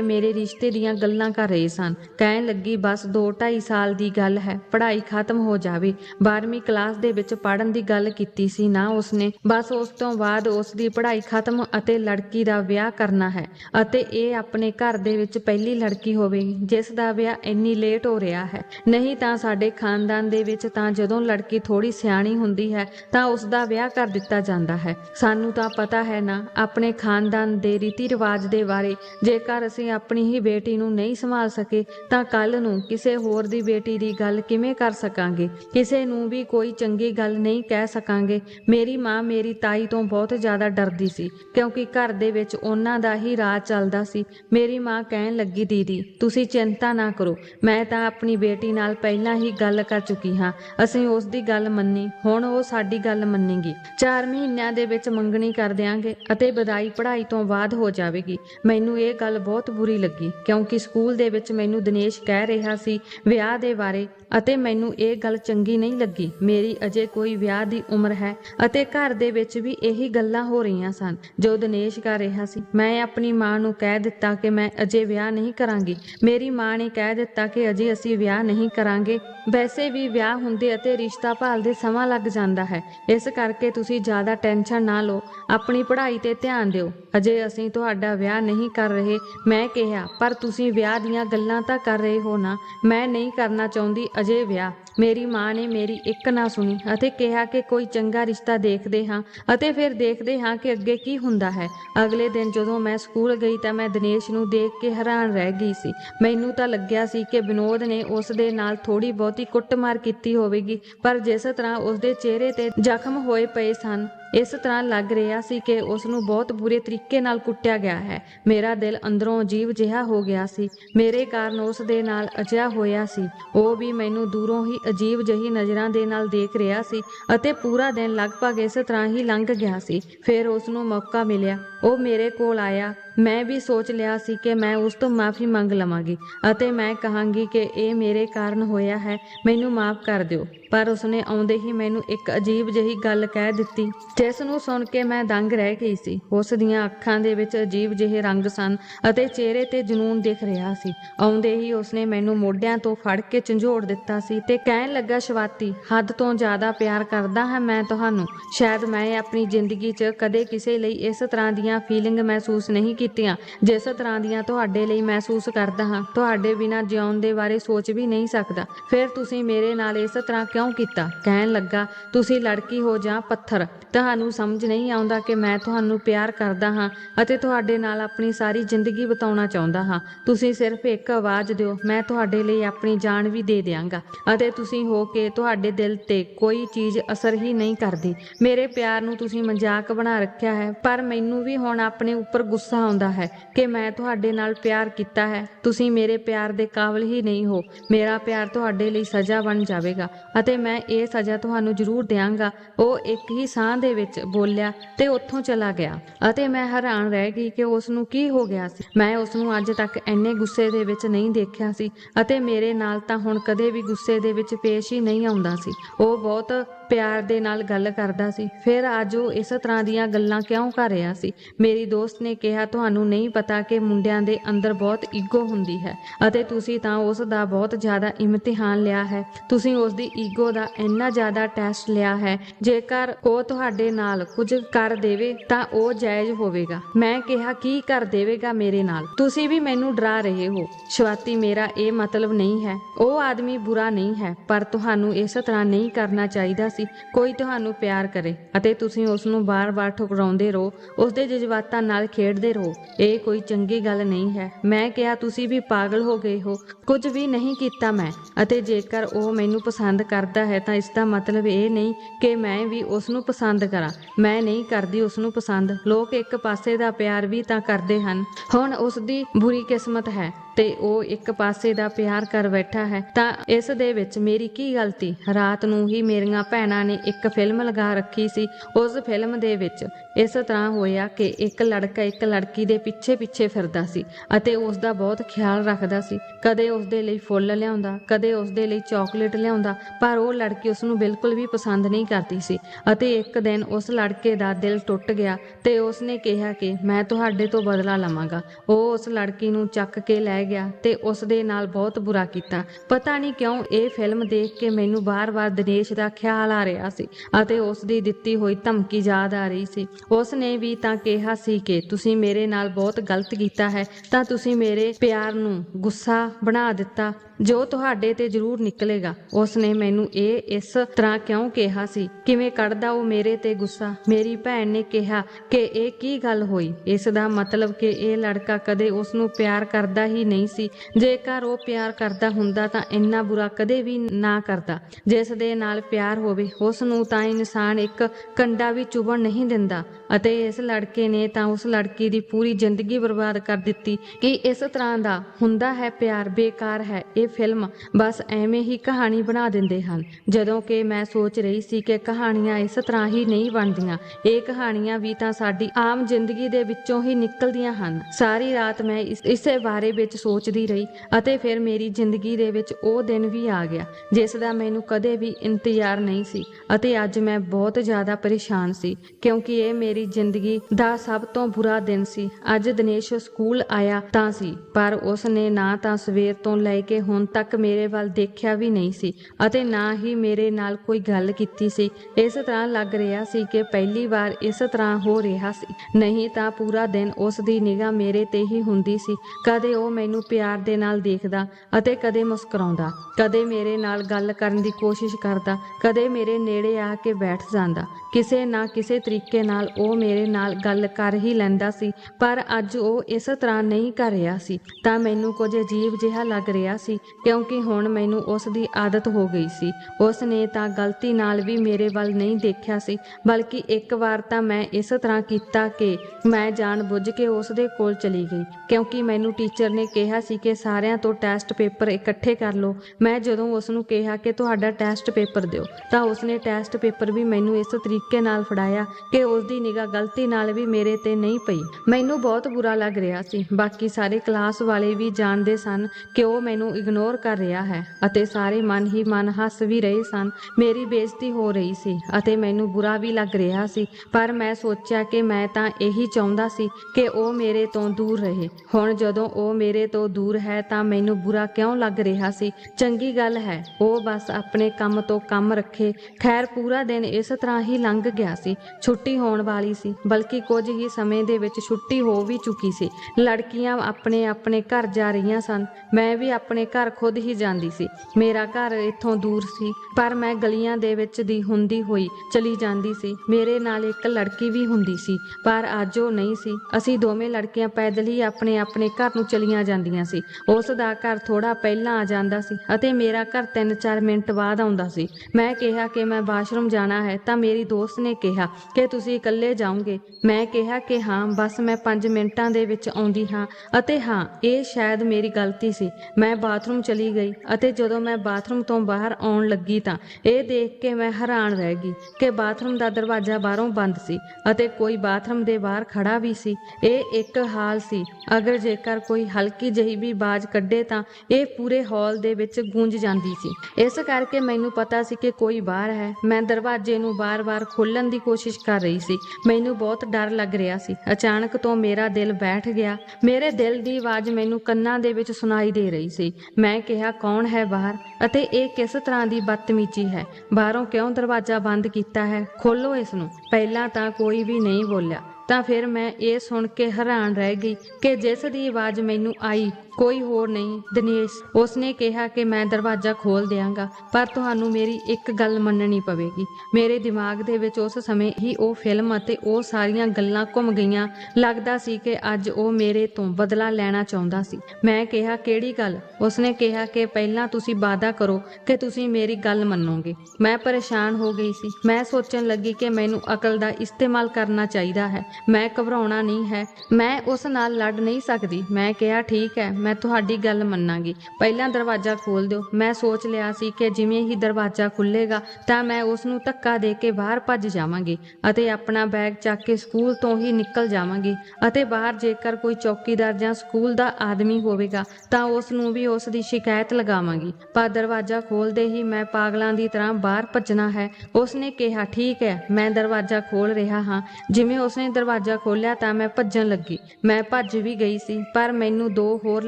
ਮੇਰੇ ਰਿਸ਼ਤੇ ਦੀਆਂ ਗੱਲਾਂ ਕਰ ਰਹੇ ਸਨ। ਕਹਿਣ ਲੱਗੀ ਬਸ 2-2.5 ਸਾਲ ਦੀ ਗੱਲ ਹੈ। ਪੜ੍ਹਾਈ ਖਤਮ ਹੋ ਜਾਵੇ। 12ਵੀਂ ਕਲਾਸ ਦੇ ਵਿੱਚ ਪੜ੍ਹਨ ਦੀ ਗੱਲ ਕੀਤੀ ਸੀ ਨਾ ਉਸਨੇ। ਬਸ ਉਸ ਤੋਂ ਬਾਅਦ ਉਸ ਦੀ ਪੜ੍ਹਾਈ ਖਤਮ ਅਤੇ ਲੜਕੀ ਦਾ ਵਿਆਹ ਕਰਨਾ ਹੈ। ਅਤੇ ਇਹ ਆਪਣੇ ਘਰ ਦੇ ਵਿੱਚ ਪਹਿਲੀ ਲੜਕੀ ਹੋਵੇਗੀ ਜਿਸ ਦਾ ਵਿਆਹ ਇੰਨੀ ਲੇਟ ਹੋ ਰਿਹਾ ਹੈ। ਨਹੀਂ ਤਾਂ ਸਾਡੇ ਖਾਨਦਾਨ ਦੇ ਵਿੱਚ ਤਾਂ ਜਦੋਂ ਲੜਕੀ ਥੋੜੀ ਸਿਆਣੀ ਹੁੰਦੀ ਹੈ, ਤਾਂ ਉਸ ਦਾ ਵਿਆਹ ਕਰ ਦਿੱਤਾ ਜਾਂਦਾ ਹੈ। ਸਾਨੂੰ ਤਾਂ ਪਤਾ ਹੈ ਨਾ, ਆਪਣੇ ਖਾਨਦਾਨ ਦੇ ਰੀਤੀ ਰਿਵਾਜ ਦੇ ਬਾਰੇ। ਜੇਕਰ ਅਸੀਂ ਆਪਣੀ ਹੀ ਬੇਟੀ ਨੂੰ ਨਹੀਂ ਸੰਭਾਲ ਸਕੇ, ਤਾਂ ਕੱਲ ਨੂੰ ਕਿਸੇ ਹੋਰ ਦੀ ਬੇਟੀ ਦੀ ਗੱਲ ਕਿਵੇਂ ਕਰ ਸਕਾਂਗੇ? ਕਿਸੇ ਨੂੰ ਵੀ ਕੋਈ ਚੰਗੀ ਗੱਲ ਨਹੀਂ ਕਹਿ ਸਕਾਂਗੇ। ਮੇਰੀ ਮਾਂ ਮੇਰੀ ਤਾਈ ਤੋਂ ਬਹੁਤ ਜ਼ਿਆਦਾ ਡਰਦੀ ਸੀ, ਕਿਉਂਕਿ ਘਰ ਦੇ ਵਿੱਚ ਉਹਨਾਂ ਦਾ ਹੀ ਰਾਜ ਚੱਲਦਾ ਸੀ। ਮੇਰੀ ਮਾਂ ਕਹਿਣ ਲੱਗੀ, ਦੀਦੀ, ਤੁਸੀਂ ਚਿੰਤਾ ਨਾ ਕਰੋ। ਮੈਂ ਤਾਂ ਆਪਣੀ ਬੇਟੀ ਨਾਲ ਪਹਿਲਾਂ ਹੀ ਗੱਲ ਕਰ ਚੁੱਕੀ ਹਾਂ। ਅਸੀਂ ਉਸ ਦੀ ਗੱਲ ਮੰਨੀ, ਹੁਣ ਉਹ ਸਾਡੀ ਗੱਲ ਮੰਨੇਗੀ। 4 ਮਹੀਨਿਆਂ ਦੇ ਵਿੱਚ ਮੰਗਣੀ ਕਰ ਦਿਆਂਗੇ ਅਤੇ ਵਧਾਈ ਪੜ੍ਹਾਈ ਤੋਂ ਬਾਅਦ ਹੋ ਜਾਵੇਗੀ। ਮੈਨੂੰ ਇਹ ਗੱਲ ਬਹੁਤ ਬੁਰੀ ਲੱਗੀ, ਕਿਉਂਕਿ ਸਕੂਲ ਦੇ ਵਿੱਚ ਮੈਨੂੰ ਦਿਨੇਸ਼ ਕਹਿ ਰਿਹਾ ਸੀ ਵਿਆਹ ਦੇ ਬਾਰੇ। ਅਤੇ ਮੈਨੂੰ ਇਹ ਗੱਲ ਚੰਗੀ ਨਹੀਂ ਲੱਗੀ। ਮੇਰੀ ਅਜੇ ਕੋਈ ਵਿਆਹ ਦੀ ਉਮਰ ਹੈ ਅਤੇ ਘਰ ਦੇ ਵਿੱਚ ਵੀ ਇਹੀ ਗੱਲਾਂ ਹੋ ਰਹੀਆਂ ਸਨ, ਜੋ ਦਿਨੇਸ਼ ਕਰ ਰਿਹਾ ਸੀ। ਮੈਂ ਆਪਣੀ ਮਾਂ ਨੂੰ ਕਹਿ ਦਿੱਤਾ ਕਿ ਮੈਂ ਅਜੇ ਵਿਆਹ ਨਹੀਂ ਕਰਾਂਗੀ। ਮੇਰੀ ਮਾਂ ਨੇ ਕਹਿ ਦਿੱਤਾ ਕਿ ਅਜੇ ਅਸੀਂ ਵਿਆਹ ਨਹੀਂ ਕਰਾਂਗੇ। ਵੈਸੇ ਵੀ ਵਿਆਹ ਹੁੰਦੇ ਅਤੇ ਰਿਸ਼ਤਾ ਭਾਲਦੇ ਸਮਾਂ ਲੱਗ ਜਾਂਦਾ ਹੈ। ਇਸ ਕਰਕੇ ਤੁਸੀਂ ਜ਼ਿਆਦਾ ਟੈਨਸ਼ਨ ਨਾ ਲਓ। ਆਪਣੀ ਪੜ੍ਹਾਈ ਤੇ ਧਿਆਨ ਦਿਓ। ਅਜੇ ਅਸੀਂ ਤੁਹਾਡਾ ਵਿਆਹ ਨਹੀਂ ਕਰ ਰਹੇ, ਮੈਂ ਕਿਹਾ, ਪਰ ਤੁਸੀਂ ਵਿਆਹ ਦੀਆਂ ਗੱਲਾਂ ਤਾਂ ਕਰ ਰਹੇ ਹੋ ਨਾ। ਮੈਂ ਨਹੀਂ ਕਰਨਾ ਚਾਹੁੰਦੀ ਅਜੇ ਵਿਆਹ ਮੇਰੀ ਮਾਂ ਨੇ ਮੇਰੀ ਇੱਕ ਨਾ ਸੁਣੀ ਅਤੇ ਕਿਹਾ ਕਿ ਕੋਈ ਚੰਗਾ ਰਿਸ਼ਤਾ ਦੇਖਦੇ ਹਾਂ ਅਤੇ ਫਿਰ ਦੇਖਦੇ ਹਾਂ ਕਿ ਅੱਗੇ ਕੀ ਹੁੰਦਾ ਹੈ। ਅਗਲੇ ਦਿਨ ਜਦੋਂ ਮੈਂ ਸਕੂਲ ਗਈ ਤਾਂ ਮੈਂ ਦਿਨੇਸ਼ ਨੂੰ ਦੇਖ ਕੇ ਹੈਰਾਨ ਰਹਿ ਗਈ ਸੀ। ਮੈਨੂੰ ਤਾਂ ਲੱਗਿਆ ਸੀ ਕਿ ਵਿਨੋਦ ਨੇ ਉਸ ਦੇ ਨਾਲ ਥੋੜੀ ਬਹੁਤੀ ਕੁੱਟਮਾਰ ਕੀਤੀ ਹੋਵੇਗੀ, ਪਰ ਜਿਸ ਤਰ੍ਹਾਂ ਉਸ ਦੇ ਚਿਹਰੇ ਤੇ ਜ਼ਖਮ ਹੋਏ ਪਏ ਸਨ, ਇਸ ਤਰ੍ਹਾਂ ਲੱਗ ਰਿਹਾ ਸੀ ਕਿ ਉਸ ਨੂੰ ਬਹੁਤ ਬੁਰੇ ਤਰੀਕੇ ਨਾਲ ਕੁੱਟਿਆ ਗਿਆ ਹੈ। ਮੇਰਾ ਦਿਲ ਅੰਦਰੋਂ ਅਜੀਬ ਜਿਹਾ ਹੋ ਗਿਆ ਸੀ। ਮੇਰੇ ਕਾਰਨ ਉਸ ਦੇ ਨਾਲ ਅਜਿਹਾ ਹੋਇਆ ਸੀ। ਉਹ ਵੀ ਮੈਨੂੰ ਦੂਰੋਂ ਹੀ ਅਜੀਬ ਜਿਹੀ ਨਜ਼ਰਾਂ ਦੇ ਨਾਲ ਦੇਖ ਰਿਹਾ ਸੀ ਅਤੇ ਪੂਰਾ ਦਿਨ ਲਗਭਗ ਇਸ ਤਰ੍ਹਾਂ ਹੀ ਲੰਘ ਗਿਆ ਸੀ। ਫਿਰ ਉਸ ਨੂੰ ਮੌਕਾ ਮਿਲਿਆ। ਉਹ ਮੇਰੇ ਕੋਲ ਆਇਆ। ਮੈਂ ਵੀ ਸੋਚ ਲਿਆ ਸੀ ਕਿ ਮੈਂ ਉਸ ਤੋਂ ਮਾਫੀ ਮੰਗ ਲਵਾਂਗੀ ਅਤੇ ਮੈਂ ਕਹਾਂਗੀ ਕਿ ਇਹ ਮੇਰੇ ਕਾਰਨ ਹੋਇਆ ਹੈ, ਮੈਨੂੰ ਮਾਫ ਕਰ ਦਿਓ। ਪਰ ਉਸਨੇ ਆਉਂਦੇ ਹੀ ਮੈਨੂੰ ਇੱਕ ਅਜੀਬ ਜਿਹੀ ਗੱਲ ਕਹਿ ਦਿੱਤੀ, ਜਿਸ ਨੂੰ ਸੁਣ ਕੇ ਮੈਂ ਦੰਗ ਰਹਿ ਗਈ ਸੀ। ਉਸ ਦੀਆਂ ਅੱਖਾਂ ਦੇ ਵਿੱਚ ਅਜੀਬ ਜਿਹੇ ਰੰਗ ਸਨ ਅਤੇ ਚਿਹਰੇ ਤੇ ਜਨੂਨ ਦਿਖ ਰਿਹਾ ਸੀ। ਆਉਂਦੇ ਹੀ ਉਸਨੇ ਮੈਨੂੰ ਮੋਢਿਆਂ ਤੋਂ ਫੜ ਕੇ ਝੰਜੋੜ ਦਿੱਤਾ ਸੀ ਤੇ ਕਹਿਣ ਲੱਗਾ, ਸ਼ਵਾਤੀ, ਹੱਦ ਤੋਂ ਜ਼ਿਆਦਾ ਪਿਆਰ ਕਰਦਾ ਹਾਂ ਮੈਂ ਤੁਹਾਨੂੰ। ਸ਼ਾਇਦ ਮੈਂ ਆਪਣੀ ਜ਼ਿੰਦਗੀ 'ਚ ਕਦੇ ਕਿਸੇ ਲਈ ਇਸ ਤਰ੍ਹਾਂ ਦੀਆਂ ਫੀਲਿੰਗ ਮਹਿਸੂਸ ਨਹੀਂ ਕੀਤੀਆਂ। ਜਿਸ ਤਰ੍ਹਾਂ ਦੀਆਂ ਤੁਹਾਡੇ ਲਈ ਮਹਿਸੂਸ ਕਰਦਾ ਹਾਂ, ਤੁਹਾਡੇ ਬਿਨਾਂ ਜਿਉਣ ਦੇ ਬਾਰੇ ਸੋਚ ਵੀ ਨਹੀਂ ਸਕਦਾ। ਫਿਰ ਤੁਸੀਂ ਮੇਰੇ ਨਾਲ ਇਸ ਤਰ੍ਹਾਂ ਕਿਉਂ ਕੀਤਾ? ਕਹਿਣ ਲੱਗਾ, ਤੁਸੀਂ ਲੜਕੀ ਹੋ ਜਾਂ ਪੱਥਰ, ਤੁਹਾਨੂੰ ਸਮਝ ਨਹੀਂ ਆਉਂਦਾ ਕਿ ਮੈਂ ਤੁਹਾਨੂੰ ਪਿਆਰ ਕਰਦਾ ਹਾਂ ਅਤੇ ਤੁਹਾਡੇ ਨਾਲ ਆਪਣੀ ਸਾਰੀ ਜ਼ਿੰਦਗੀ ਬਿਤਾਉਣਾ ਚਾਹੁੰਦਾ ਹਾਂ। ਤੁਸੀਂ ਸਿਰਫ ਇੱਕ ਆਵਾਜ਼ ਦਿਓ, ਮੈਂ ਤੁਹਾਡੇ ਲਈ ਆਪਣੀ ਜਾਨ ਵੀ ਦੇ ਦਿਆਂਗਾ ਅਤੇ ਤੁਸੀਂ ਹੋ ਕੇ ਤੁਹਾਡੇ ਦਿਲ ਤੇ ਕੋਈ ਚੀਜ਼ ਅਸਰ ਹੀ ਨਹੀਂ ਕਰਦੀ। ਮੇਰੇ ਪਿਆਰ ਨੂੰ ਤੁਸੀਂ ਮਜ਼ਾਕ ਬਣਾ ਰੱਖਿਆ ਹੈ, ਪਰ ਮੈਨੂੰ ਵੀ ਹੁਣ ਆਪਣੇ ਉੱਪਰ ਗੁੱਸਾ ਆਉਂਦਾ ਹੈ ਕਿ ਮੈਂ ਤੁਹਾਡੇ ਨਾਲ ਪਿਆਰ ਕੀਤਾ ਹੈ। ਤੁਸੀਂ ਮੇਰੇ ਪਿਆਰ ਦੇ ਕਾਬਿਲ ਹੀ ਨਹੀਂ ਹੋ। ਮੇਰਾ ਪਿਆਰ ਤੁਹਾਡੇ ਲਈ ਸਜ਼ਾ ਬਣ ਜਾਵੇਗਾ ਅਤੇ ਮੈਂ ਇਹ ਸਜ਼ਾ ਤੁਹਾਨੂੰ ਜ਼ਰੂਰ ਦਿਆਂਗਾ। ਉਹ ਇੱਕ ਹੀ ਸਾਹ ਦੇ ਵਿੱਚ ਬੋਲਿਆ ਤੇ ਉੱਥੋਂ ਚਲਾ ਗਿਆ ਅਤੇ ਮੈਂ ਹੈਰਾਨ ਰਹਿ ਗਈ ਕਿ ਉਸ ਨੂੰ ਕੀ ਹੋ ਗਿਆ ਸੀ। ਮੈਂ ਉਸ ਨੂੰ ਅੱਜ ਤੱਕ ਇੰਨੇ ਗੁੱਸੇ ਦੇ ਵਿੱਚ ਨਹੀਂ ਦੇਖਿਆ ਸੀ ਅਤੇ ਮੇਰੇ ਨਾਲ ਤਾਂ ਹੁਣ ਕਦੇ ਵੀ ਗੁੱਸੇ ਦੇ ਵਿੱਚ ਪੇਸ਼ ਹੀ ਨਹੀਂ ਆਉਂਦਾ ਸੀ। ਉਹ ਬਹੁਤ ਪਿਆਰ ਦੇ ਨਾਲ ਗੱਲ ਕਰਦਾ ਸੀ। ਫਿਰ ਅੱਜ ਉਹ ਇਸ ਤਰ੍ਹਾਂ ਦੀਆਂ ਗੱਲਾਂ ਕਿਉਂ ਕਰ ਰਿਹਾ ਸੀ? ਮੇਰੀ ਦੋਸਤ ਨੇ ਕਿਹਾ, ਤੁਹਾਨੂੰ ਨਹੀਂ ਪਤਾ ਕਿ ਮੁੰਡਿਆਂ ਦੇ ਅੰਦਰ ਬਹੁਤ ਈਗੋ ਹੁੰਦੀ ਹੈ ਅਤੇ ਤੁਸੀਂ ਤਾਂ ਉਸ ਦਾ ਬਹੁਤ ਜ਼ਿਆਦਾ ਇਮਤਿਹਾਨ ਲਿਆ ਹੈ। ਤੁਸੀਂ ਉਸ ਦੀ ਈਗੋ ਦਾ ਇੰਨਾ ਜ਼ਿਆਦਾ ਟੈਸਟ ਲਿਆ ਹੈ, ਜੇਕਰ ਉਹ ਤੁਹਾਡੇ ਨਾਲ ਕੁਝ ਕਰ ਦੇਵੇ ਤਾਂ ਉਹ ਜਾਇਜ਼ ਹੋਵੇਗਾ। ਮੈਂ ਕਿਹਾ, ਕੀ ਕਰ ਦੇਵੇਗਾ ਮੇਰੇ ਨਾਲ? ਤੁਸੀਂ ਵੀ ਮੈਨੂੰ ਡਰਾ ਰਹੇ ਹੋ। ਸ਼ਵਾਤੀ ਮੇਰਾ ਇਹ ਮਤਲਬ ਨਹੀਂ ਹੈ। ਉਹ ਆਦਮੀ ਬੁਰਾ ਨਹੀਂ ਹੈ, ਪਰ ਤੁਹਾਨੂੰ ਇਸ ਤਰ੍ਹਾਂ ਨਹੀਂ ਕਰਨਾ ਚਾਹੀਦਾ ਸੀ। ਕੋਈ ਤੁਹਾਨੂੰ ਪਿਆਰ ਕਰੇ ਅਤੇ ਤੁਸੀਂ ਉਸ ਨੂੰ ਬਾਰ-ਬਾਰ ਠੁਕਰਾਉਂਦੇ ਰਹੋ ਉਸ ਦੇ ਜਜ਼ਬਾਤਾਂ ਨਾਲ ਖੇਡਦੇ ਰਹੋ। ਇਹ ਕੋਈ ਚੰਗੀ ਗੱਲ ਨਹੀਂ ਹੈ। ਮੈਂ ਕਿਹਾ, ਤੁਸੀਂ ਵੀ ਪਾਗਲ ਹੋ ਗਏ ਹੋ। ਕੁਝ ਵੀ ਨਹੀਂ ਕੀਤਾ ਮੈਂ। ਅਤੇ ਜੇਕਰ ਉਹ ਮੈਨੂੰ ਪਸੰਦ ਕਰਦਾ ਹੈ ਤਾਂ ਇਸ ਦਾ ਮਤਲਬ ਇਹ ਨਹੀਂ ਕਿ ਮੈਂ ਵੀ ਉਸ ਨੂੰ ਪਸੰਦ ਕਰਾਂ। ਮੈਂ ਨਹੀਂ ਕਰਦੀ ਉਸ ਨੂੰ ਪਸੰਦ। ਲੋਕ ਇੱਕ ਪਾਸੇ ਦਾ ਪਿਆਰ ਵੀ ਤਾਂ ਕਰਦੇ ਹਨ। ਹੁਣ ਉਸ ਦੀ ਬੁਰੀ ਕਿਸਮਤ ਹੈ ਤੇ ਉਹ ਇੱਕ ਪਾਸੇ ਦਾ ਪਿਆਰ ਕਰ ਬੈਠਾ ਹੈ ਤਾਂ ਇਸ ਦੇ ਵਿੱਚ ਮੇਰੀ ਕੀ ਗਲਤੀ? ਰਾਤ ਨੂੰ ਹੀ ਮੇਰੀਆਂ ਭੈਣਾਂ ਭੈਣਾਂ ਨੇ ਇੱਕ ਫਿਲਮ ਲਗਾ ਰੱਖੀ ਸੀ। ਉਸ ਫਿਲਮ ਦੇ ਵਿੱਚ ਇਸ ਤਰ੍ਹਾਂ ਹੋਇਆ ਕਿ ਇੱਕ ਲੜਕਾ ਇੱਕ ਲੜਕੀ ਦੇ ਪਿੱਛੇ ਪਿੱਛੇ ਫਿਰਦਾ ਸੀ ਅਤੇ ਉਸ ਦਾ ਬਹੁਤ ਖਿਆਲ ਰੱਖਦਾ ਸੀ। ਕਦੇ ਉਸ ਦੇ ਲਈ ਫੁੱਲ ਲਿਆਉਂਦਾ, ਕਦੇ ਉਸ ਦੇ ਲਈ ਚਾਕਲੇਟ ਲਿਆਉਂਦਾ, ਪਰ ਉਹ ਲੜਕੀ ਉਸ ਨੂੰ ਬਿਲਕੁਲ ਵੀ ਪਸੰਦ ਨਹੀਂ ਕਰਦੀ ਸੀ ਅਤੇ ਇੱਕ ਦਿਨ ਉਸ ਲੜਕੇ ਦਾ ਦਿਲ ਟੁੱਟ ਗਿਆ ਤੇ ਉਸ ਨੇ ਕਿਹਾ ਕਿ ਮੈਂ ਤੁਹਾਡੇ ਤੋਂ ਬਦਲਾ ਲਵਾਂਗਾ। ਉਹ ਉਸ ਲੜਕੀ ਨੂੰ ਚੱਕ ਕੇ ਲੈ ਗਿਆ ਤੇ ਉਸ ਦੇ ਨਾਲ ਬਹੁਤ ਬੁਰਾ ਕੀਤਾ। ਪਤਾ ਨਹੀਂ ਕਿਉਂ ਇਹ ਫਿਲਮ ਦੇਖ ਕੇ ਮੈਨੂੰ ਬਾਰ-ਬਾਰ ਦਿਨੇਸ਼ ਦਾ ਖਿਆਲ ਆ ਰਿਹਾ ਸੀ ਅਤੇ ਉਸ ਦੀ ਦਿੱਤੀ ਹੋਈ ਧਮਕੀ ਯਾਦ ਆ ਰਹੀ ਸੀ। ਉਸ ਨੇ ਵੀ ਤਾਂ ਕਿਹਾ ਸੀ ਕਿ ਤੁਸੀਂ ਮੇਰੇ ਨਾਲ ਬਹੁਤ ਗਲਤ ਕੀਤਾ ਹੈ, ਤਾਂ ਤੁਸੀਂ ਮੇਰੇ ਪਿਆਰ ਨੂੰ ਗੁੱਸਾ ਬਣਾ ਦਿੱਤਾ। ਜੋ ਤੁਹਾਡੇ ਤੇ ਜ਼ਰੂਰ ਨਿਕਲੇਗਾ ਉਸ ਨੇ ਮੈਨੂੰ ਇਹ ਇਸ ਤਰ੍ਹਾਂ ਕਿਉਂ ਕਿਹਾ ਸੀ? ਕਿਵੇਂ ਕੱਢਦਾ ਉਹ ਮੇਰੇ ਤੇ ਗੁੱਸਾ? ਮੇਰੀ ਭੈਣ ਨੇ ਕਿਹਾ ਕਿ ਇਹ ਕੀ ਗੱਲ ਹੋਈ? ਇਸ ਦਾ ਮਤਲਬ ਕਿ ਇਹ ਲੜਕਾ ਕਦੇ ਉਸ ਨੂੰ ਪਿਆਰ ਕਰਦਾ ਹੀ ਨਹੀਂ ਸੀ। ਜੇਕਰ ਉਹ ਪਿਆਰ ਕਰਦਾ ਹੁੰਦਾ ਤਾਂ ਇੰਨਾ ਬੁਰਾ ਕਦੇ ਵੀ ਨਾ ਕਰਦਾ। ਜਿਸ ਦੇ ਨਾਲ ਪਿਆਰ ਹੋਵੇ ਉਸ ਨੂੰ ਤਾਂ ਇਨਸਾਨ ਇੱਕ ਕੰਡਾ ਵੀ ਚੁਭਣ ਨਹੀਂ ਦਿੰਦਾ। ਅਤੇ ਇਸ ਲੜਕੇ ਨੇ ਤਾਂ ਉਸ ਲੜਕੀ ਦੀ ਪੂਰੀ ਜ਼ਿੰਦਗੀ ਬਰਬਾਦ ਕਰ ਦਿੱਤੀ ਕਿ ਇਸ ਤਰ੍ਹਾਂ ਦਾ ਹੁੰਦਾ ਹੈ, ਪਿਆਰ ਬੇਕਾਰ ਹੈ। ਇਹ ਫਿਲਮ ਬਸ ਐਵੇਂ ਹੀ ਕਹਾਣੀ ਬਣਾ ਦਿੰਦੇ ਹਨ। ਜਦੋਂ ਕਿ ਮੈਂ ਸੋਚ ਰਹੀ ਸੀ ਕਿ ਕਹਾਣੀਆਂ ਇਸ ਤਰ੍ਹਾਂ ਹੀ ਨਹੀਂ ਬਣਦੀਆਂ, ਇਹ ਕਹਾਣੀਆਂ ਵੀ ਤਾਂ ਸਾਡੀ ਆਮ ਜ਼ਿੰਦਗੀ ਦੇ ਵਿੱਚੋਂ ਹੀ ਨਿਕਲਦੀਆਂ ਹਨ। ਸਾਰੀ ਰਾਤ ਮੈਂ ਇਸੇ ਬਾਰੇ ਵਿੱਚ ਸੋਚਦੀ ਰਹੀ ਅਤੇ ਫਿਰ ਮੇਰੀ ਜ਼ਿੰਦਗੀ ਦੇ ਵਿੱਚ ਉਹ ਦਿਨ ਵੀ ਆ ਗਿਆ, ਜਿਸ ਦਾ ਮੈਨੂੰ ਕਦੇ ਵੀ ਇੰਤਜ਼ਾਰ ਨਹੀਂ ਸੀ ਅਤੇ ਅੱਜ ਮੈਂ ਬਹੁਤ ਜ਼ਿਆਦਾ ਪਰੇਸ਼ਾਨ ਸੀ, ਕਿਉਂਕਿ ਇਹ ਮੇਰੀ ਜ਼ਿੰਦਗੀ ਦਾ ਸਭ ਤੋਂ ਬੁਰਾ ਦਿਨ ਸੀ। ਅੱਜ ਦਿਨੇਸ਼ ਸਕੂਲ ਆਇਆ ਤਾਂ ਸੀ, ਪਰ ਉਸ ਨੇ ਨਾ ਤਾਂ ਸਵੇਰ ਤੋਂ ਲੈ ਕੇ ਹੁਣ ਹੁਣ ਤੱਕ ਮੇਰੇ ਵੱਲ ਦੇਖਿਆ ਵੀ ਨਹੀਂ ਸੀ ਅਤੇ ਨਾ ਹੀ ਮੇਰੇ ਨਾਲ ਕੋਈ ਗੱਲ ਕੀਤੀ ਸੀ। ਇਸ ਤਰ੍ਹਾਂ ਲੱਗ ਰਿਹਾ ਸੀ ਕਿ ਪਹਿਲੀ ਵਾਰ ਇਸ ਤਰ੍ਹਾਂ ਹੋ ਰਿਹਾ ਸੀ। ਨਹੀਂ ਤਾਂ ਪੂਰਾ ਦਿਨ ਉਸ ਦੀ ਨਿਗਾਹ ਮੇਰੇ ਤੇ ਹੀ ਹੁੰਦੀ ਸੀ। ਕਦੇ ਉਹ ਮੈਨੂੰ ਪਿਆਰ ਦੇ ਨਾਲ ਦੇਖਦਾ ਅਤੇ ਕਦੇ ਮੁਸਕਰਾਉਂਦਾ, ਕਦੇ ਮੇਰੇ ਨਾਲ ਗੱਲ ਕਰਨ ਦੀ ਕੋਸ਼ਿਸ਼ ਕਰਦਾ, ਕਦੇ ਮੇਰੇ ਨੇੜੇ ਆ ਕੇ ਬੈਠ ਜਾਂਦਾ। ਕਿਸੇ ਨਾ ਕਿਸੇ ਤਰੀਕੇ ਨਾਲ ਉਹ ਮੇਰੇ ਨਾਲ ਗੱਲ ਕਰ ਹੀ ਲੈਂਦਾ ਸੀ, ਪਰ ਅੱਜ ਉਹ ਇਸ ਤਰ੍ਹਾਂ ਨਹੀਂ ਕਰ ਰਿਹਾ ਸੀ। ਤਾਂ ਮੈਨੂੰ ਕੁਝ ਅਜੀਬ ਜਿਹਾ ਲੱਗ ਰਿਹਾ ਸੀ ਕਿਉਂਕਿ ਹੁਣ ਮੈਨੂੰ ਉਸ ਦੀ ਆਦਤ ਹੋ ਗਈ ਸੀ। ਉਸ ਨੇ ਤਾਂ ਗਲਤੀ ਨਾਲ ਵੀ ਮੇਰੇ ਵੱਲ ਨਹੀਂ ਦੇਖਿਆ ਸੀ, ਬਲਕਿ ਇੱਕ ਵਾਰ ਤਾਂ ਮੈਂ ਇਸ ਤਰ੍ਹਾਂ ਕੀਤਾ ਕਿ ਮੈਂ ਜਾਣ ਬੁੱਝ ਕੇ ਉਸ ਦੇ ਕੋਲ ਚਲੀ ਗਈ। ਕਿਉਂਕਿ ਮੈਨੂੰ ਟੀਚਰ ਨੇ ਕਿਹਾ ਸੀ ਕਿ ਸਾਰਿਆਂ ਤੋਂ ਟੈਸਟ ਪੇਪਰ ਇਕੱਠੇ ਕਰ ਲਓ। ਮੈਂ ਜਦੋਂ ਉਸ ਨੂੰ ਕਿਹਾ ਕਿ ਤੁਹਾਡਾ ਟੈਸਟ ਪੇਪਰ ਦਿਓ, ਤਾਂ ਉਸ ਨੇ ਟੈਸਟ ਪੇਪਰ ਵੀ ਮੈਨੂੰ ਇਸ ਤਰੀਕੇ ਨਾਲ ਫੜਾਇਆ ਕਿ ਉਸ ਦੀ ਨਿਗਾਹ ਗਲਤੀ ਨਾਲ ਵੀ ਮੇਰੇ ਤੇ ਨਹੀਂ ਪਈ। ਮੈਨੂੰ ਬਹੁਤ ਬੁਰਾ ਲੱਗ ਰਿਹਾ ਸੀ। ਬਾਕੀ ਸਾਰੇ ਕਲਾਸ ਵਾਲੇ ਵੀ ਜਾਣਦੇ ਸਨ ਕਿ ਉਹ ਮੈਨੂੰ ਇਗਨੋਰ ਕਰ ਰਿਹਾ ਹੈ ਅਤੇ ਸਾਰੇ ਮਨ ਹੀ ਮਨ ਹੱਸ ਵੀ ਰਹੇ ਸਨ। ਮੇਰੀ ਬੇਇੱਜ਼ਤੀ ਹੋ ਰਹੀ ਸੀ ਅਤੇ ਮੈਨੂੰ ਬੁਰਾ ਵੀ ਲੱਗ ਰਿਹਾ ਸੀ, ਪਰ ਮੈਂ ਸੋਚਿਆ ਕਿ ਮੈਂ ਤਾਂ ਇਹੀ ਚਾਹੁੰਦਾ ਸੀ ਕਿ ਉਹ ਮੇਰੇ ਤੋਂ ਦੂਰ ਰਹੇ। ਹੁਣ ਜਦੋਂ ਉਹ ਮੇਰੇ ਤੋਂ ਦੂਰ ਹੈ ਤਾਂ ਮੈਨੂੰ ਬੁਰਾ ਕਿਉਂ ਲੱਗ ਰਿਹਾ ਸੀ? ਚੰਗੀ ਗੱਲ ਹੈ, ਉਹ ਬਸ ਆਪਣੇ ਕੰਮ ਤੋਂ ਕੰਮ ਰੱਖੇ। ਖੈਰ, ਪੂਰਾ ਦਿਨ ਇਸ ਤਰ੍ਹਾਂ ਹੀ ਲੰਘ ਗਿਆ ਸੀ। ਛੁੱਟੀ ਹੋਣ ਵਾਲੀ ਸੀ, ਬਲਕਿ ਕੁਝ ਹੀ ਸਮੇਂ ਦੇ ਵਿੱਚ ਛੁੱਟੀ ਹੋ ਵੀ ਚੁੱਕੀ ਸੀ। ਲੜਕੀਆਂ ਆਪਣੇ ਆਪਣੇ ਘਰ ਜਾ ਰਹੀਆਂ ਸਨ। ਮੈਂ ਵੀ ਆਪਣੇ ਘਰ ਘਰ ਖੁਦ ਹੀ ਜਾਂਦੀ ਸੀ। ਮੇਰਾ ਘਰ ਇੱਥੋਂ ਦੂਰ ਸੀ, ਪਰ ਮੈਂ ਗਲੀਆਂ ਦੇ ਵਿੱਚ ਦੀ ਹੁੰਦੀ ਹੋਈ ਚਲੀ ਜਾਂਦੀ ਸੀ। ਮੇਰੇ ਨਾਲ ਇੱਕ ਲੜਕੀ ਵੀ ਹੁੰਦੀ ਸੀ, ਪਰ ਅੱਜ ਉਹ ਨਹੀਂ ਸੀ। ਅਸੀਂ ਦੋਵੇਂ ਲੜਕੀਆਂ ਪੈਦਲ ਹੀ ਆਪਣੇ ਆਪਣੇ ਘਰ ਨੂੰ ਚਲੀਆਂ ਜਾਂਦੀਆਂ ਸੀ। ਉਸ ਦਾ ਘਰ ਥੋੜਾ ਪਹਿਲਾਂ ਆ ਜਾਂਦਾ ਸੀ ਅਤੇ ਮੇਰਾ ਘਰ 3-4 ਮਿੰਟ ਬਾਅਦ ਆਉਂਦਾ ਸੀ। ਮੈਂ ਕਿਹਾ ਕਿ ਮੈਂ ਬਾਥਰੂਮ ਜਾਣਾ ਹੈ ਤਾਂ ਮੇਰੀ ਦੋਸਤ ਨੇ ਕਿਹਾ ਕਿ ਤੁਸੀਂ ਇਕੱਲੇ ਜਾਓਗੇ। ਮੈਂ ਕਿਹਾ ਕਿ ਹਾਂ, ਬਸ ਮੈਂ 5 ਮਿੰਟਾਂ ਦੇ ਵਿੱਚ ਆਉਂਦੀ ਹਾਂ ਅਤੇ ਹਾਂ, ਇਹ ਸ਼ਾਇਦ ਮੇਰੀ ਗਲਤੀ ਸੀ। ਮੈਂ ਬਾਥਰੂਮ ਚਲੀ ਗਈ ਅਤੇ ਜਦੋਂ ਮੈਂ ਬਾਥਰੂਮ ਤੋਂ ਬਾਹਰ ਆਉਣ ਲੱਗੀ ਤਾਂ ਇਹ ਦੇਖ ਕੇ ਮੈਂ ਹੈਰਾਨ ਰਹਿ ਗਈ ਕਿ ਬਾਥਰੂਮ ਦਾ ਦਰਵਾਜ਼ਾ ਬਾਹਰੋਂ ਬੰਦ ਸੀ ਅਤੇ ਕੋਈ ਬਾਥਰੂਮ ਦੇ ਬਾਹਰ ਖੜਾ ਵੀ ਸੀ। ਇਹ ਇੱਕ ਹਾਲ ਸੀ। ਅਗਰ ਜੇਕਰ ਕੋਈ ਹਲਕੀ ਜਿਹੀ ਵੀ ਆਵਾਜ਼ ਕੱਢੇ ਤਾਂ ਇਹ ਪੂਰੇ ਹਾਲ ਦੇ ਵਿੱਚ ਗੂੰਜ ਜਾਂਦੀ ਸੀ। ਇਸ ਕਰਕੇ ਮੈਨੂੰ ਪਤਾ ਸੀ ਕਿ ਕੋਈ ਬਾਹਰ ਹੈ। ਮੈਂ ਦਰਵਾਜ਼ੇ ਨੂੰ ਬਾਰ-ਬਾਰ ਖੋਲਣ ਦੀ ਕੋਸ਼ਿਸ਼ ਕਰ ਰਹੀ ਸੀ। ਮੈਨੂੰ ਬਹੁਤ ਡਰ ਲੱਗ ਰਿਹਾ ਸੀ। ਅਚਾਨਕ ਤੋਂ ਮੇਰਾ ਦਿਲ ਬੈਠ ਗਿਆ। ਮੇਰੇ ਦਿਲ ਦੀ ਆਵਾਜ਼ ਮੈਨੂੰ ਕੰਨਾਂ ਦੇ ਵਿੱਚ ਸੁਣਾਈ ਦੇ ਰਹੀ ਸੀ। ਮੈਂ ਕਿਹਾ, ਕੌਣ ਹੈ ਬਾਹਰ? ਅਤੇ ਇਹ ਕਿਸ ਤਰ੍ਹਾਂ ਦੀ ਬਦਤਮੀਜ਼ੀ ਹੈ? ਬਾਹਰੋਂ ਕਿਉਂ ਦਰਵਾਜ਼ਾ ਬੰਦ ਕੀਤਾ ਹੈ? ਖੋਲੋ ਇਸ ਨੂੰ ਪਹਿਲਾਂ ਤਾਂ ਕੋਈ ਵੀ ਨਹੀਂ ਬੋਲਿਆ। ਤਾਂ ਫਿਰ ਮੈਂ ਇਹ ਸੁਣ ਕੇ ਹੈਰਾਨ ਰਹਿ ਗਈ ਕਿ ਜਿਸ ਦੀ ਆਵਾਜ਼ ਮੈਨੂੰ ਆਈ ਕੋਈ ਹੋਰ ਨਹੀਂ, ਦਿਨੇਸ਼। ਉਸਨੇ ਕਿਹਾ ਕਿ ਮੈਂ ਦਰਵਾਜ਼ਾ ਖੋਲ ਦਿਆਂਗਾ, ਪਰ ਤੁਹਾਨੂੰ ਮੇਰੀ ਇੱਕ ਗੱਲ ਮੰਨਣੀ ਪਵੇਗੀ। ਮੇਰੇ ਦਿਮਾਗ ਦੇ ਵਿੱਚ ਉਸ ਸਮੇਂ ਹੀ ਉਹ ਫਿਲਮ ਅਤੇ ਉਹ ਸਾਰੀਆਂ ਗੱਲਾਂ ਘੁੰਮ ਗਈਆਂ। ਲੱਗਦਾ ਸੀ ਕਿ ਅੱਜ ਉਹ ਮੇਰੇ ਤੋਂ ਬਦਲਾ ਲੈਣਾ ਚਾਹੁੰਦਾ ਸੀ। ਮੈਂ ਕਿਹਾ, ਕਿਹੜੀ ਗੱਲ? ਉਸਨੇ ਕਿਹਾ ਕਿ ਪਹਿਲਾਂ ਤੁਸੀਂ ਵਾਅਦਾ ਕਰੋ ਕਿ ਤੁਸੀਂ ਮੇਰੀ ਗੱਲ ਮੰਨੋਗੇ। ਮੈਂ ਪਰੇਸ਼ਾਨ ਹੋ ਗਈ ਸੀ। ਮੈਂ ਸੋਚਣ ਲੱਗੀ ਕਿ ਮੈਨੂੰ ਅਕਲ ਦਾ ਇਸਤੇਮਾਲ ਕਰਨਾ ਚਾਹੀਦਾ ਹੈ। ਮੈਂ ਘਬਰਾਉਣਾ ਨਹੀਂ ਹੈ। ਮੈਂ ਉਸ ਨਾਲ ਲੜ ਨਹੀਂ ਸਕਦੀ। ਮੈਂ ਕਿਹਾ, ਠੀਕ ਹੈ ਮੈਂ ਤੁਹਾਡੀ ਗੱਲ ਮੰਨਾਂਗੀ। ਪਹਿਲਾਂ ਦਰਵਾਜ਼ਾ ਖੋਲ ਦਿਓ। ਮੈਂ ਸੋਚ ਲਿਆ ਸੀ ਕਿ ਜਿਵੇਂ ਹੀ ਦਰਵਾਜ਼ਾ ਖੁੱਲੇਗਾ ਤਾਂ ਮੈਂ ਉਸ ਨੂੰ ਧੱਕਾ ਦੇ ਕੇ ਬਾਹਰ ਭੱਜ ਜਾਵਾਂਗੀ ਅਤੇ ਆਪਣਾ ਬੈਗ ਚੱਕ ਕੇ ਸਕੂਲ ਤੋਂ ਹੀ ਨਿਕਲ ਜਾਵਾਂਗੀ ਅਤੇ ਬਾਹਰ ਜੇਕਰ ਕੋਈ ਚੌਕੀਦਾਰ ਜਾਂ ਸਕੂਲ ਦਾ ਆਦਮੀ ਹੋਵੇਗਾ, ਤਾਂ ਉਸ ਨੂੰ ਵੀ ਉਸ ਦੀ ਸ਼ਿਕਾਇਤ ਲਗਾਵਾਂਗੀ। ਪਰ ਦਰਵਾਜ਼ਾ ਖੋਲਦੇ ਹੀ ਮੈਂ ਪਾਗਲਾਂ ਦੀ ਤਰ੍ਹਾਂ ਬਾਹਰ ਭੱਜਣਾ ਹੈ। ਉਸਨੇ ਕਿਹਾ, ਠੀਕ ਹੈ, ਮੈਂ ਦਰਵਾਜ਼ਾ ਖੋਲ ਰਿਹਾ ਹਾਂ। ਜਿਵੇਂ ਉਸਨੇ ਦਰਵਾਜ਼ਾ ਖੋਲ੍ਹਿਆ ਤਾਂ ਮੈਂ ਭੱਜਣ ਲੱਗੀ। ਮੈਂ ਭੱਜ ਵੀ ਗਈ ਸੀ, ਪਰ ਮੈਨੂੰ ਦੋ ਹੋਰ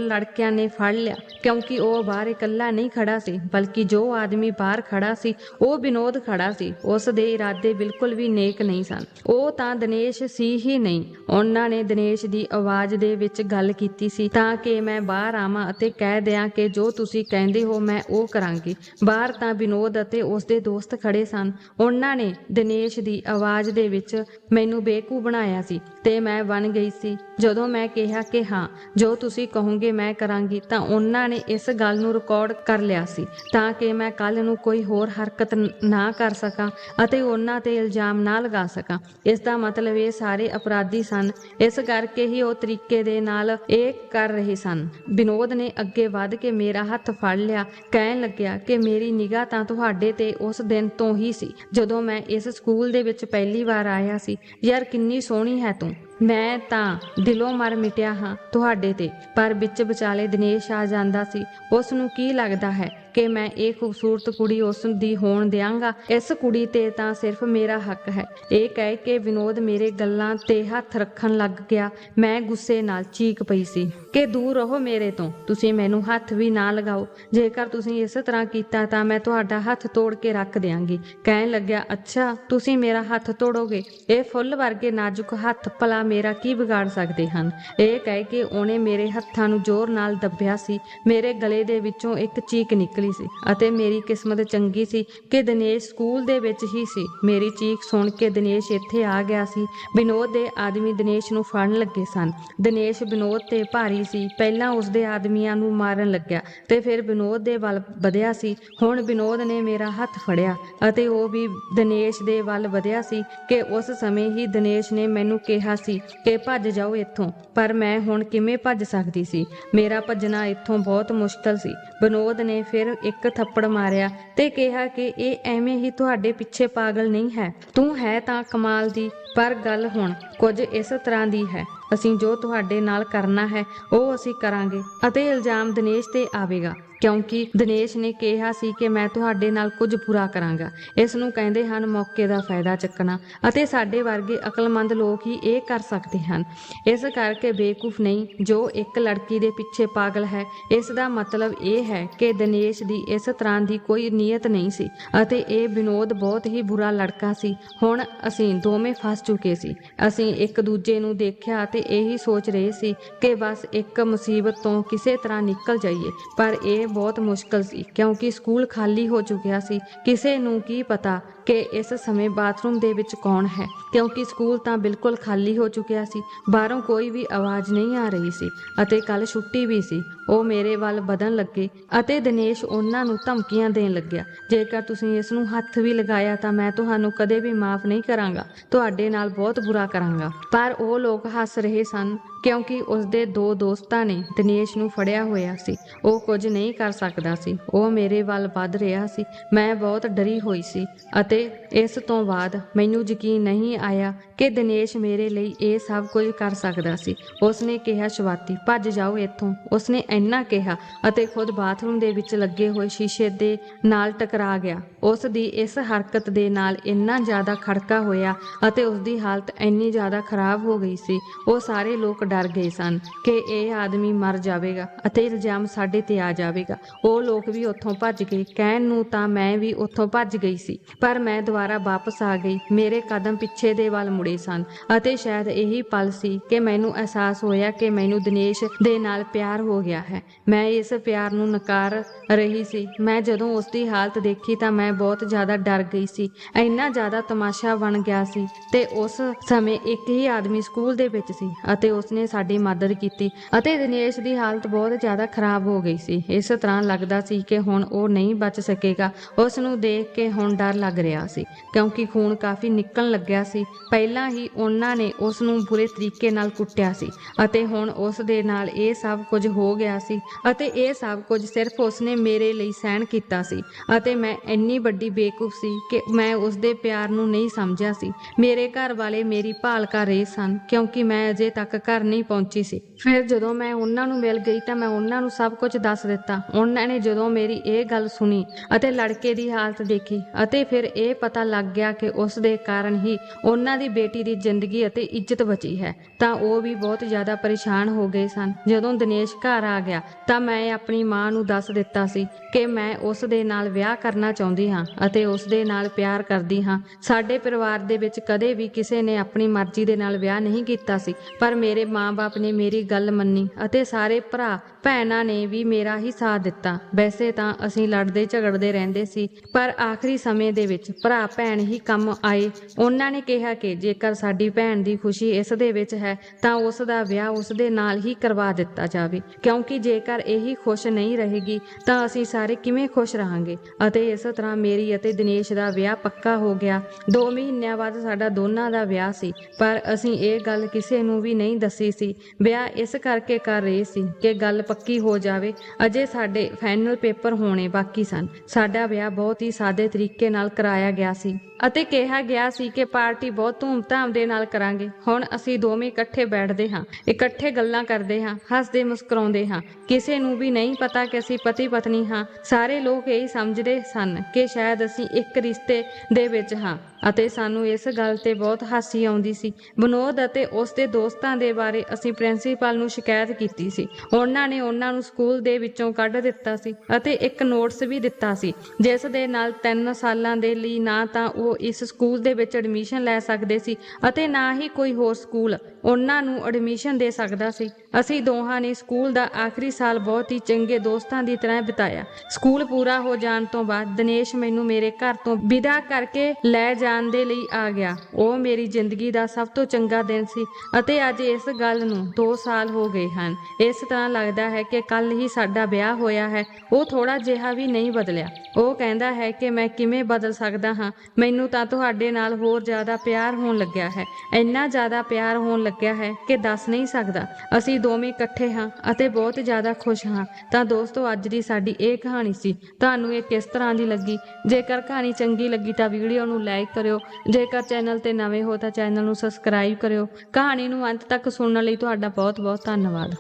ਲੜਕਿਆਂ ਨੇ ਫੜ ਲਿਆ, ਕਿਉਂਕਿ ਉਹ ਬਾਹਰ ਇਕੱਲਾ ਨਹੀਂ ਖੜਾ ਸੀ, ਬਲਕਿ ਜੋ ਆਦਮੀ ਬਾਹਰ ਖੜਾ ਸੀ, ਉਹ ਵਿਨੋਦ ਖੜਾ ਸੀ, ਉਸ ਦੇ ਇਰਾਦੇ ਬਿਲਕੁਲ ਵੀ ਨੇਕ ਨਹੀਂ ਸਨ। ਉਹ ਤਾਂ ਦਿਨੇਸ਼ ਸੀ ਹੀ ਨਹੀਂ। ਉਹਨਾਂ ਨੇ ਦਿਨੇਸ਼ ਦੀ ਆਵਾਜ਼ ਦੇ ਵਿੱਚ ਗੱਲ ਕੀਤੀ ਸੀ, ਤਾਂ ਕਿ ਮੈਂ ਬਾਹਰ ਆਵਾਂ ਅਤੇ ਕਹਿ ਦਿਆਂ ਕਿ ਜੋ ਤੁਸੀਂ ਕਹਿੰਦੇ ਹੋ ਮੈਂ ਉਹ ਕਰਾਂਗੀ। ਬਾਹਰ ਤਾਂ ਵਿਨੋਦ ਅਤੇ ਉਸ ਦੇ ਦੋਸਤ ਖੜੇ ਸਨ। ਉਹਨਾਂ ਨੇ ਦਿਨੇਸ਼ ਦੀ ਆਵਾਜ਼ ਦੇ ਵਿੱਚ ਮੈਨੂੰ ਬੇਕੂ ਬਣਾਇਆ ਸੀ ਤੇ ਮੈਂ ਬਣ ਗਈ ਸੀ। ਜਦੋਂ ਮੈਂ ਕਿਹਾ ਕਿ ਹਾਂ, ਜੋ ਤੁਸੀਂ ਕਹੋਗੇ ਮੈਂ ਕਰਾਂਗੀ ਤਾਂ ਉਹਨਾਂ ਨੇ ਇਸ ਗੱਲ ਨੂੰ ਰਿਕਾਰਡ ਕਰ ਲਿਆ ਸੀ ਤਾਂ ਕਿ ਮੈਂ ਕੱਲ ਨੂੰ ਕੋਈ ਹੋਰ ਹਰਕਤ ਨਾ ਕਰ ਸਕਾਂ ਅਤੇ ਉਹਨਾਂ ਤੇ ਇਲਜ਼ਾਮ ਨਾ ਲਗਾ ਸਕਾਂ। ਇਸ ਦਾ ਮਤਲਬ ਇਹ ਸਾਰੇ ਅਪਰਾਧੀ ਸਨ। ਇਸ ਕਰਕੇ ਹੀ ਉਹ ਤਰੀਕੇ ਦੇ ਨਾਲ ਇਹ ਕਰ ਰਹੇ ਸਨ। ਵਿਨੋਦ ਨੇ ਅੱਗੇ ਵੱਧ ਕੇ ਮੇਰਾ ਹੱਥ ਫੜ ਲਿਆ। ਕਹਿਣ ਲੱਗਿਆ ਕਿ ਮੇਰੀ ਨਿਗਾਹ ਤਾਂ ਤੁਹਾਡੇ ਤੇ ਉਸ ਦਿਨ ਤੋਂ ਹੀ ਸੀ। ਜਦੋਂ ਮੈਂ ਇਸ ਸਕੂਲ ਦੇ ਵਿੱਚ ਪਹਿਲੀ ਵਾਰ ਆਇਆ ਸੀ। ਯਾਰ ਕਿੰਨੀ ਸੋਹਣੀ ਹੈ ਤੂੰ। ਮੈਂ ਤਾਂ ਦਿਲੋਂ ਮਰ ਮਿਟਿਆ ਹਾਂ ਤੁਹਾਡੇ ਤੇ, ਪਰ ਵਿੱਚ ਵਿਚਾਲੇ ਦਿਨੇਸ਼ ਆ ਜਾਂਦਾ ਸੀ। ਉਸ ਨੂੰ ਕੀ ਲੱਗਦਾ ਹੈ? ਕਿ ਮੈਂ ਇਹ ਖੂਬਸੂਰਤ ਕੁੜੀ ਉਸ ਦੀ ਹੋਣ ਦਿਆਂਗਾ। ਇਸ ਕੁੜੀ ਤੇ ਤਾਂ ਸਿਰਫ ਮੇਰਾ ਹੱਕ ਹੈ। ਇਹ ਕਹਿ ਕੇ ਵਿਨੋਦ ਮੇਰੇ ਗੱਲਾਂ ਤੇ ਹੱਥ ਰੱਖਣ ਲੱਗ ਗਿਆ। ਮੈਂ ਗੁੱਸੇ ਨਾਲ ਚੀਕ ਪਈ ਸੀ ਕਿ ਦੂਰ ਰਹੋ ਮੇਰੇ ਤੋਂ। ਤੁਸੀਂ ਮੈਨੂੰ ਹੱਥ ਵੀ ਨਾ ਲਗਾਓ। ਜੇਕਰ ਤੁਸੀਂ ਇਸ ਤਰ੍ਹਾਂ ਕੀਤਾ ਤਾਂ ਮੈਂ ਤੁਹਾਡਾ ਹੱਥ ਤੋੜ ਕੇ ਰੱਖ ਦਿਆਂਗੀ। ਕਹਿਣ ਲੱਗਿਆ, ਅੱਛਾ, ਤੁਸੀਂ ਮੇਰਾ ਹੱਥ ਤੋੜੋਗੇ? ਇਹ ਫੁੱਲ ਵਰਗੇ ਨਾਜ਼ੁਕ ਹੱਥ ਭਲਾ ਮੇਰਾ ਕੀ ਵਿਗਾੜ ਸਕਦੇ ਹਨ? ਇਹ ਕਹਿ ਕੇ ਉਹਨੇ ਮੇਰੇ ਹੱਥਾਂ ਨੂੰ ਜ਼ੋਰ ਨਾਲ ਦੱਬਿਆ ਸੀ। ਮੇਰੇ ਗਲੇ ਦੇ ਵਿੱਚੋਂ ਇੱਕ ਚੀਕ ਨਿਕਲੀ। ਸੀ ਅਤੇ ਮੇਰੀ ਕਿਸਮਤ ਚੰਗੀ ਸੀ ਕਿ ਦਿਨੇਸ਼ ਸਕੂਲ ਦੇ ਵਿੱਚ ਹੀ ਸੀ। ਮੇਰੀ ਚੀਖ ਸੁਣ ਕੇ ਦਿਨੇਸ਼ ਇੱਥੇ ਆ ਗਿਆ ਸੀ। ਵਿਨੋਦ ਦੇ ਆਦਮੀ ਦਿਨੇਸ਼ ਨੂੰ ਫੜਨ ਲੱਗੇ ਸਨ। ਦਿਨੇਸ਼ ਵਿਨੋਦ ਤੇ ਭਾਰੀ ਸੀ। ਪਹਿਲਾਂ ਉਸ ਦੇ ਆਦਮੀਆਂ ਨੂੰ ਮਾਰਨ ਲੱਗਿਆ ਤੇ ਫਿਰ ਵਿਨੋਦ ਦੇ ਵੱਲ ਵਧਿਆ ਸੀ। ਹੁਣ ਵਿਨੋਦ ਨੇ ਮੇਰਾ ਹੱਥ ਫੜਿਆ ਅਤੇ ਉਹ ਵੀ ਦਿਨੇਸ਼ ਦੇ ਵੱਲ ਵਧਿਆ ਸੀ ਕਿ ਉਸ ਸਮੇਂ ਹੀ ਦਿਨੇਸ਼ ਨੇ ਮੈਨੂੰ ਕਿਹਾ ਸੀ ਕਿ ਭੱਜ ਜਾਓ ਇੱਥੋਂ। ਪਰ ਮੈਂ ਹੁਣ ਕਿਵੇਂ ਭੱਜ ਸਕਦੀ ਸੀ? ਮੇਰਾ ਭੱਜਣਾ ਇੱਥੋਂ ਬਹੁਤ ਮੁਸ਼ਕਲ ਸੀ। ਵਿਨੋਦ ਨੇ ਫਿਰ ਇੱਕ ਥੱਪੜ ਮਾਰਿਆ ਤੇ ਕਿਹਾ ਕਿ ਇਹ ਐਵੇਂ ਹੀ ਤੁਹਾਡੇ ਪਿੱਛੇ ਪਾਗਲ ਨਹੀਂ ਹੈ। ਤੂੰ ਹੈ ਤਾਂ ਕਮਾਲ ਦੀ, ਪਰ ਗੱਲ ਹੁਣ ਕੁਝ ਇਸ ਤਰ੍ਹਾਂ ਦੀ ਹੈ। ਅਸੀਂ ਜੋ ਤੁਹਾਡੇ ਨਾਲ ਕਰਨਾ ਹੈ, ਉਹ ਅਸੀਂ ਕਰਾਂਗੇ। ਅਤੇ ਇਲਜ਼ਾਮ ਦਿਨੇਸ਼ ਤੇ ਆਵੇਗਾ, ਕਿਉਂਕਿ ਦਿਨੇਸ਼ ਨੇ ਕਿਹਾ ਸੀ ਕਿ ਮੈਂ ਤੁਹਾਡੇ ਨਾਲ ਕੁਝ ਬੁਰਾ ਕਰਾਂਗਾ। ਇਸ ਨੂੰ ਕਹਿੰਦੇ ਹਨ, ਮੌਕੇ ਦਾ ਫਾਇਦਾ ਚੱਕਣਾ। ਅਤੇ ਸਾਡੇ ਵਰਗੇ ਅਕਲਮੰਦ ਲੋਕ ਹੀ ਇਹ ਕਰ ਸਕਦੇ ਹਨ। ਇਸ ਕਰਕੇ ਬੇਕੂਫ ਨਹੀਂ, ਜੋ ਇੱਕ ਲੜਕੀ ਦੇ ਪਿੱਛੇ ਪਾਗਲ ਹੈ, ਇਸ ਦਾ ਮਤਲਬ ਇਹ ਹੈ ਕਿ ਦਿਨੇਸ਼ ਦੀ ਇਸ ਤਰ੍ਹਾਂ ਦੀ ਕੋਈ ਨੀਅਤ ਨਹੀਂ ਸੀ। ਅਤੇ ਇਹ ਵਿਨੋਦ ਬਹੁਤ ਹੀ ਬੁਰਾ ਲੜਕਾ ਸੀ। ਹੁਣ ਅਸੀਂ ਦੋਵੇਂ ਫਸ ਚੁੱਕੇ ਸੀ। ਅਸੀਂ ਇੱਕ ਦੂਜੇ ਨੂੰ ਦੇਖਿਆ ਅਤੇ ਇਹੀ ਸੋਚ ਰਹੇ ਸੀ ਕਿ ਬਸ ਇੱਕ ਮੁਸੀਬਤ ਤੋਂ ਕਿਸੇ ਤਰ੍ਹਾਂ ਨਿਕਲ ਜਾਈਏ। ਪਰ ਇਹ ਬਹੁਤ ਮੁਸ਼ਕਲ ਸੀ, ਕਿਉਂਕਿ ਸਕੂਲ ਖਾਲੀ ਹੋ ਚੁੱਕਿਆ ਸੀ। ਕਿਸੇ ਨੂੰ ਕੀ ਪਤਾ ਕਿ ਇਸ ਸਮੇਂ ਬਾਥਰੂਮ ਦੇ ਵਿੱਚ ਕੌਣ ਹੈ? ਕਿਉਂਕਿ ਸਕੂਲ ਤਾਂ ਬਿਲਕੁਲ ਖਾਲੀ ਹੋ ਚੁੱਕਿਆ ਸੀ। ਬਾਹਰੋਂ ਕੋਈ ਵੀ ਆਵਾਜ਼ ਨਹੀਂ ਆ ਰਹੀ ਸੀ ਅਤੇ ਕੱਲ ਛੁੱਟੀ ਵੀ ਸੀ। ਉਹ ਮੇਰੇ ਵੱਲ ਵਧਣ ਲੱਗੇ ਅਤੇ ਦਿਨੇਸ਼ ਉਹਨਾਂ ਨੂੰ ਧਮਕੀਆਂ ਦੇਣ ਲੱਗਿਆ, ਜੇਕਰ ਤੁਸੀਂ ਇਸ ਨੂੰ ਹੱਥ ਵੀ ਲਗਾਇਆ ਤਾਂ ਮੈਂ ਤੁਹਾਨੂੰ ਕਦੇ ਵੀ ਮਾਫ ਨਹੀਂ ਕਰਾਂਗਾ। ਤੁਹਾਡੇ ਨਾਲ ਬਹੁਤ ਬੁਰਾ ਕਰਾਂਗਾ। ਪਰ ਉਹ ਲੋਕ ਹੱਸ ਰਹੇ ਸਨ ਕਿਉਂਕਿ ਉਸ ਦੇ ਦੋ ਦੋਸਤਾਂ ਨੇ ਦਿਨੇਸ਼ ਨੂੰ ਫੜਿਆ ਹੋਇਆ ਸੀ। ਉਹ ਕੁਝ ਨਹੀਂ ਕਰ ਸਕਦਾ ਸੀ। ਉਹ ਮੇਰੇ ਵੱਲ ਵੱਧ ਰਿਹਾ ਸੀ। ਮੈਂ ਬਹੁਤ ਡਰੀ ਹੋਈ ਸੀ ਅਤੇ ਇਸ ਤੋਂ ਬਾਅਦ ਮੈਨੂੰ ਯਕੀਨ ਨਹੀਂ ਆਇਆ ਕਿ ਦਿਨੇਸ਼ ਮੇਰੇ ਲਈ ਇਹ ਸਭ ਕੁਝ ਕਰ ਸਕਦਾ ਸੀ। ਉਸਨੇ ਕਿਹਾ ਸ਼ਵਾਤੀ ਭੱਜ ਜਾਓ ਇੱਥੋਂ। ਉਸਨੇ ਇੰਨਾ ਕਿਹਾ ਅਤੇ ਖੁਦ ਬਾਥਰੂਮ ਦੇ ਵਿੱਚ ਲੱਗੇ ਹੋਏ ਸ਼ੀਸ਼ੇ ਦੇ ਨਾਲ ਟਕਰਾ ਗਿਆ। ਉਸ ਦੀ ਇਸ ਹਰਕਤ ਦੇ ਨਾਲ ਇੰਨਾ ਜ਼ਿਆਦਾ ਖੜਕਾ ਹੋਇਆ ਅਤੇ ਉਸ ਦੀ ਹਾਲਤ ਇੰਨੀ ਜ਼ਿਆਦਾ ਖਰਾਬ ਹੋ ਗਈ ਸੀ। ਉਹ ਸਾਰੇ ਲੋਕ ਡਰ ਗਏ ਸਨ ਕਿ ਇਹ ਆਦਮੀ ਮਰ ਜਾਵੇਗਾ ਅਤੇ ਇਲਜ਼ਾਮ ਸਾਡੇ ਤੇ ਆ ਜਾਵੇਗਾ। ਉਹ ਲੋਕ ਵੀ ਉੱਥੋਂ ਭੱਜ ਗਏ ਕਹਿਣ ਨੂੰ ਤਾਂ ਮੈਂ ਵੀ ਉੱਥੋਂ ਭੱਜ ਗਈ ਸੀ, ਪਰ ਮੈਂ ਦੁਬਾਰਾ ਵਾਪਸ ਆ ਗਈ। ਮੇਰੇ ਕਦਮ ਪਿੱਛੇ ਦੇ ਵੱਲ ਮੁੜੇ ਸਨ ਅਤੇ ਸ਼ਾਇਦ ਇਹੀ ਪਲ ਸੀ ਕਿ ਮੈਨੂੰ ਅਹਿਸਾਸ ਹੋਇਆ ਕਿ ਮੈਨੂੰ ਦਿਨੇਸ਼ ਦੇ ਨਾਲ ਪਿਆਰ ਹੋ ਗਿਆ ਹੈ। ਮੈਂ ਇਸ ਪਿਆਰ ਨੂੰ ਨਕਾਰ ਰਹੀ ਸੀ। ਮੈਂ ਜਦੋਂ ਉਸ ਦੀ ਹਾਲਤ ਦੇਖੀ ਤਾਂ ਮੈਂ ਬਹੁਤ ਜ਼ਿਆਦਾ ਡਰ ਗਈ ਸੀ। ਇੰਨਾ ਜ਼ਿਆਦਾ ਤਮਾਸ਼ਾ ਬਣ ਗਿਆ ਸੀ ਤੇ ਉਸ ਸਮੇਂ ਇੱਕ ਹੀ ਆਦਮੀ ਸਕੂਲ ਦੇ ਵਿੱਚ ਸੀ ਅਤੇ ਉਸਨੇ ਉਸਨੇ ਸਾਡੀ ਮਦਦ ਕੀਤੀ ਅਤੇ ਦਿਨੇਸ਼ ਦੀ ਹਾਲਤ ਬਹੁਤ ਜ਼ਿਆਦਾ ਖਰਾਬ ਹੋ ਗਈ ਸੀ। ਇਸ ਤਰ੍ਹਾਂ ਲੱਗਦਾ ਸੀ ਕਿ ਹੁਣ ਉਹ ਨਹੀਂ ਬਚ ਸਕੇਗਾ। ਉਸ ਨੂੰ ਦੇਖ ਕੇ ਹੁਣ ਡਰ ਲੱਗ ਰਿਹਾ ਸੀ, ਕਿਉਂਕਿ ਖੂਨ ਕਾਫੀ ਨਿਕਲਣ ਲੱਗਿਆ ਸੀ। ਪਹਿਲਾਂ ਹੀ ਉਹਨਾਂ ਨੇ ਉਸ ਨੂੰ ਬੁਰੇ ਤਰੀਕੇ ਨਾਲ ਕੁੱਟਿਆ ਸੀ ਅਤੇ ਹੁਣ ਉਸ ਦੇ ਨਾਲ ਇਹ ਸਭ ਕੁਝ ਹੋ ਗਿਆ ਸੀ ਅਤੇ ਇਹ ਸਭ ਕੁਝ ਸਿਰਫ ਉਸਨੇ ਮੇਰੇ ਲਈ ਸਹਿਣ ਕੀਤਾ ਸੀ ਅਤੇ ਮੈਂ ਇੰਨੀ ਵੱਡੀ ਬੇਕੂਫ ਸੀ ਕਿ ਮੈਂ ਉਸ ਦੇ ਪਿਆਰ ਨੂੰ ਨਹੀਂ ਸਮਝਿਆ ਸੀ। ਮੇਰੇ ਘਰ ਵਾਲੇ ਮੇਰੀ ਭਾਲ ਕਰ ਰਹੇ ਸਨ, ਕਿਉਂਕਿ ਮੈਂ ਅਜੇ ਤੱਕ ਘਰ ਨਹੀਂ ਪਹੁੰਚੀ ਸੀ। ਫਿਰ ਜਦੋਂ ਮੈਂ ਉਹਨਾਂ ਨੂੰ ਮਿਲ ਗਈ ਤਾਂ ਮੈਂ ਉਹਨਾਂ ਨੂੰ ਸਭ ਕੁਝ ਦੱਸ ਦਿੱਤਾ। ਉਹਨਾਂ ਨੇ ਜਦੋਂ ਮੇਰੀ ਇਹ ਗੱਲ ਸੁਣੀ ਅਤੇ ਲੜਕੇ ਦੀ ਹਾਲਤ ਦੇਖੀ ਅਤੇ ਫਿਰ ਇਹ ਪਤਾ ਲੱਗ ਗਿਆ ਕਿ ਉਸ ਦੇ ਕਾਰਨ ਹੀ ਉਹਨਾਂ ਦੀ ਬੇਟੀ ਦੀ ਜ਼ਿੰਦਗੀ ਅਤੇ ਇੱਜ਼ਤ ਬਚੀ ਹੈ, ਤਾਂ ਉਹ ਵੀ ਬਹੁਤ ਜ਼ਿਆਦਾ ਪਰੇਸ਼ਾਨ ਹੋ ਗਏ ਸਨ। ਜਦੋਂ ਦਿਨੇਸ਼ ਘਰ ਆ ਗਿਆ ਤਾਂ ਮੈਂ ਆਪਣੀ ਮਾਂ ਨੂੰ ਦੱਸ ਦਿੱਤਾ ਸੀ ਕਿ ਮੈਂ ਉਸ ਦੇ ਨਾਲ ਵਿਆਹ ਕਰਨਾ ਚਾਹੁੰਦੀ ਹਾਂ ਅਤੇ ਉਸ ਦੇ ਨਾਲ ਪਿਆਰ ਕਰਦੀ ਹਾਂ। ਸਾਡੇ ਪਰਿਵਾਰ ਦੇ ਵਿੱਚ ਕਦੇ ਵੀ ਕਿਸੇ ਨੇ ਆਪਣੀ ਮਰਜ਼ੀ ਦੇ ਨਾਲ ਵਿਆਹ ਨਹੀਂ ਕੀਤਾ ਸੀ, ਪਰ ਮੇਰੇ ਮਾਂ-ਬਾਪ ਨੇ ਮੇਰੀ ਗੱਲ ਮੰਨੀ ਅਤੇ ਸਾਰੇ ਭਰਾ ਭੈਣਾਂ ਨੇ ਵੀ ਮੇਰਾ ਹੀ ਸਾਥ ਦਿੱਤਾ। ਵੈਸੇ ਤਾਂ ਅਸੀਂ ਲੜਦੇ ਝਗੜਦੇ ਰਹਿੰਦੇ ਸੀ, ਪਰ ਆਖਰੀ ਸਮੇਂ ਦੇ ਵਿੱਚ ਭਰਾ ਭੈਣ ਹੀ ਕੰਮ ਆਏ। ਉਹਨਾਂ ਨੇ ਕਿਹਾ ਕਿ ਜੇਕਰ ਸਾਡੀ ਭੈਣ ਦੀ ਖੁਸ਼ੀ ਇਸ ਦੇ ਵਿੱਚ ਹੈ, ਤਾਂ ਉਸ ਦਾ ਵਿਆਹ ਉਸ ਦੇ ਨਾਲ ਹੀ ਕਰਵਾ ਦਿੱਤਾ ਜਾਵੇ। ਕਿਉਂਕਿ ਜੇਕਰ ਇਹੀ ਖੁਸ਼ ਨਹੀਂ ਰਹੇਗੀ, ਤਾਂ ਅਸੀਂ ਸਾਰੇ ਕਿਵੇਂ ਖੁਸ਼ ਰਹਾਂਗੇ? ਅਤੇ ਇਸ ਤਰ੍ਹਾਂ ਮੇਰੀ ਅਤੇ ਦਿਨੇਸ਼ ਦਾ ਵਿਆਹ ਪੱਕਾ ਹੋ ਗਿਆ। 2 ਮਹੀਨਿਆਂ ਬਾਅਦ ਸਾਡਾ ਦੋਨਾਂ ਦਾ ਵਿਆਹ ਸੀ, ਪਰ ਅਸੀਂ ਇਹ ਗੱਲ ਕਿਸੇ ਨੂੰ ਵੀ ਨਹੀਂ ਦੱਸੀ ਸੀ। ਵਿਆਹ ਇਸ ਕਰਕੇ ਕਰ ਰਹੇ ਸੀ ਕਿ ਗੱਲ ਪੱਕੀ ਹੋ ਜਾਵੇ। ਅਜੇ ਸਾਡੇ ਫਾਈਨਲ ਪੇਪਰ ਹੋਣੇ ਬਾਕੀ ਸਨ। ਸਾਡਾ ਵਿਆਹ ਬਹੁਤ ਹੀ ਸਾਦੇ ਤਰੀਕੇ ਨਾਲ ਕਰਾਇਆ ਗਿਆ ਸੀ। ਅਤੇ ਕਿਹਾ ਗਿਆ ਸੀ ਕਿ ਪਾਰਟੀ ਬਹੁਤ ਧੂਮ ਧਾਮ ਦੇ ਨਾਲ ਕਰਾਂਗੇ। ਹੁਣ ਅਸੀਂ ਦੋਵੇਂ ਇਕੱਠੇ ਬੈਠਦੇ ਹਾਂ, ਇਕੱਠੇ ਗੱਲਾਂ ਕਰਦੇ ਹਾਂ, ਹੱਸਦੇ ਮੁਸਕਰਾਉਂਦੇ ਹਾਂ। ਕਿਸੇ ਨੂੰ ਵੀ ਨਹੀਂ ਪਤਾ ਕਿ ਅਸੀਂ ਪਤੀ ਪਤਨੀ ਹਾਂ। ਸਾਰੇ ਲੋਕ ਇਹ ਸਮਝਦੇ ਸਨ ਕਿ ਸ਼ਾਇਦ ਅਸੀਂ ਇੱਕ ਰਿਸ਼ਤੇ ਦੇ ਵਿੱਚ ਹਾਂ। ਅਤੇ ਸਾਨੂੰ ਇਸ ਗੱਲ ਤੇ ਬਹੁਤ ਹਾਸੀ ਆਉਂਦੀ ਸੀ। ਵਿਨੋਦ ਅਤੇ ਉਸ ਦੇ ਦੋਸਤਾਂ ਦੇ ਬਾਰੇ ਅਸੀਂ ਪ੍ਰਿੰਸੀਪਲ ਨੂੰ ਸ਼ਿਕਾਇਤ ਕੀਤੀ ਸੀ। ਉਹਨਾਂ ਨੇ ਉਹਨਾਂ ਨੂੰ ਸਕੂਲ ਦੇ ਵਿੱਚੋਂ ਕੱਢ ਦਿੱਤਾ ਸੀ ਅਤੇ ਇੱਕ ਨੋਟਿਸ ਵੀ ਦਿੱਤਾ ਸੀ, ਜਿਸ ਦੇ ਨਾਲ 3 ਸਾਲਾਂ ਦੇ ਲਈ ਨਾ ਤਾਂ ਉਹ ਇਸ ਸਕੂਲ ਦੇ ਵਿੱਚ ਐਡਮਿਸ਼ਨ ਲੈ ਸਕਦੇ ਸੀ ਅਤੇ ਨਾ ਹੀ ਕੋਈ ਹੋਰ ਸਕੂਲ ਉਹਨਾਂ ਨੂੰ ਐਡਮਿਸ਼ਨ ਦੇ ਸਕਦਾ ਸੀ। ਅਸੀਂ ਦੋਹਾਂ ਨੇ ਸਕੂਲ ਦਾ ਆਖਰੀ ਸਾਲ ਬਹੁਤ ਹੀ ਚੰਗੇ ਦੋਸਤਾਂ ਦੀ ਤਰ੍ਹਾਂ ਬਿਤਾਇਆ। ਸਕੂਲ ਪੂਰਾ ਹੋ ਜਾਣ ਤੋਂ ਬਾਅਦ ਦਿਨੇਸ਼ ਮੈਨੂੰ ਮੇਰੇ ਘਰ ਤੋਂ ਵਿਦਾ ਕਰਕੇ ਲੈ ਜਾ ਜਾਣ ਦੇ ਲਈ ਆ ਗਿਆ। ਉਹ ਮੇਰੀ ਜ਼ਿੰਦਗੀ ਦਾ ਸਭ ਤੋਂ ਚੰਗਾ ਦਿਨ ਸੀ ਅਤੇ ਅੱਜ ਇਸ ਗੱਲ ਨੂੰ 2 ਸਾਲ ਹੋ ਗਏ ਹਨ। ਇਸ ਤਰ੍ਹਾਂ ਲੱਗਦਾ ਹੈ ਕਿ ਕੱਲ ਹੀ ਸਾਡਾ ਵਿਆਹ ਹੋਇਆ ਹੈ। ਉਹ ਥੋੜਾ ਜਿਹਾ ਵੀ ਨਹੀਂ ਬਦਲਿਆ। ਉਹ ਕਹਿੰਦਾ ਹੈ ਕਿ ਮੈਂ ਕਿਵੇਂ ਬਦਲ ਸਕਦਾ ਹਾਂ? ਮੈਨੂੰ ਤਾਂ ਤੁਹਾਡੇ ਨਾਲ ਹੋਰ ਜ਼ਿਆਦਾ ਪਿਆਰ ਹੋਣ ਲੱਗਿਆ ਹੈ। ਇੰਨਾ ਜ਼ਿਆਦਾ ਪਿਆਰ ਹੋਣ ਲੱਗਿਆ ਹੈ ਕਿ ਦੱਸ ਨਹੀਂ ਸਕਦਾ। ਅਸੀਂ ਦੋਵੇਂ ਇਕੱਠੇ ਹਾਂ ਅਤੇ ਬਹੁਤ ਜ਼ਿਆਦਾ ਖੁਸ਼ ਹਾਂ। ਤਾਂ ਦੋਸਤੋ, ਅੱਜ ਦੀ ਸਾਡੀ ਇਹ ਕਹਾਣੀ ਸੀ। ਤੁਹਾਨੂੰ ਇਹ ਕਿਸ ਤਰ੍ਹਾਂ ਦੀ ਲੱਗੀ? ਜੇਕਰ ਕਹਾਣੀ ਚੰਗੀ ਲੱਗੀ ਤਾਂ ਵੀਡੀਓ ਨੂੰ ਲਾਈਕ ਕਰਿਓ। ਜੇਕਰ ਚੈਨਲ ਤੇ ਨਵੇਂ ਹੋ ਤਾਂ ਚੈਨਲ ਨੂੰ ਸਬਸਕ੍ਰਾਈਬ ਕਰਿਓ। ਕਹਾਣੀ ਨੂੰ ਅੰਤ ਤੱਕ ਸੁਣਨ ਲਈ ਤੁਹਾਡਾ ਬਹੁਤ ਬਹੁਤ ਧੰਨਵਾਦ।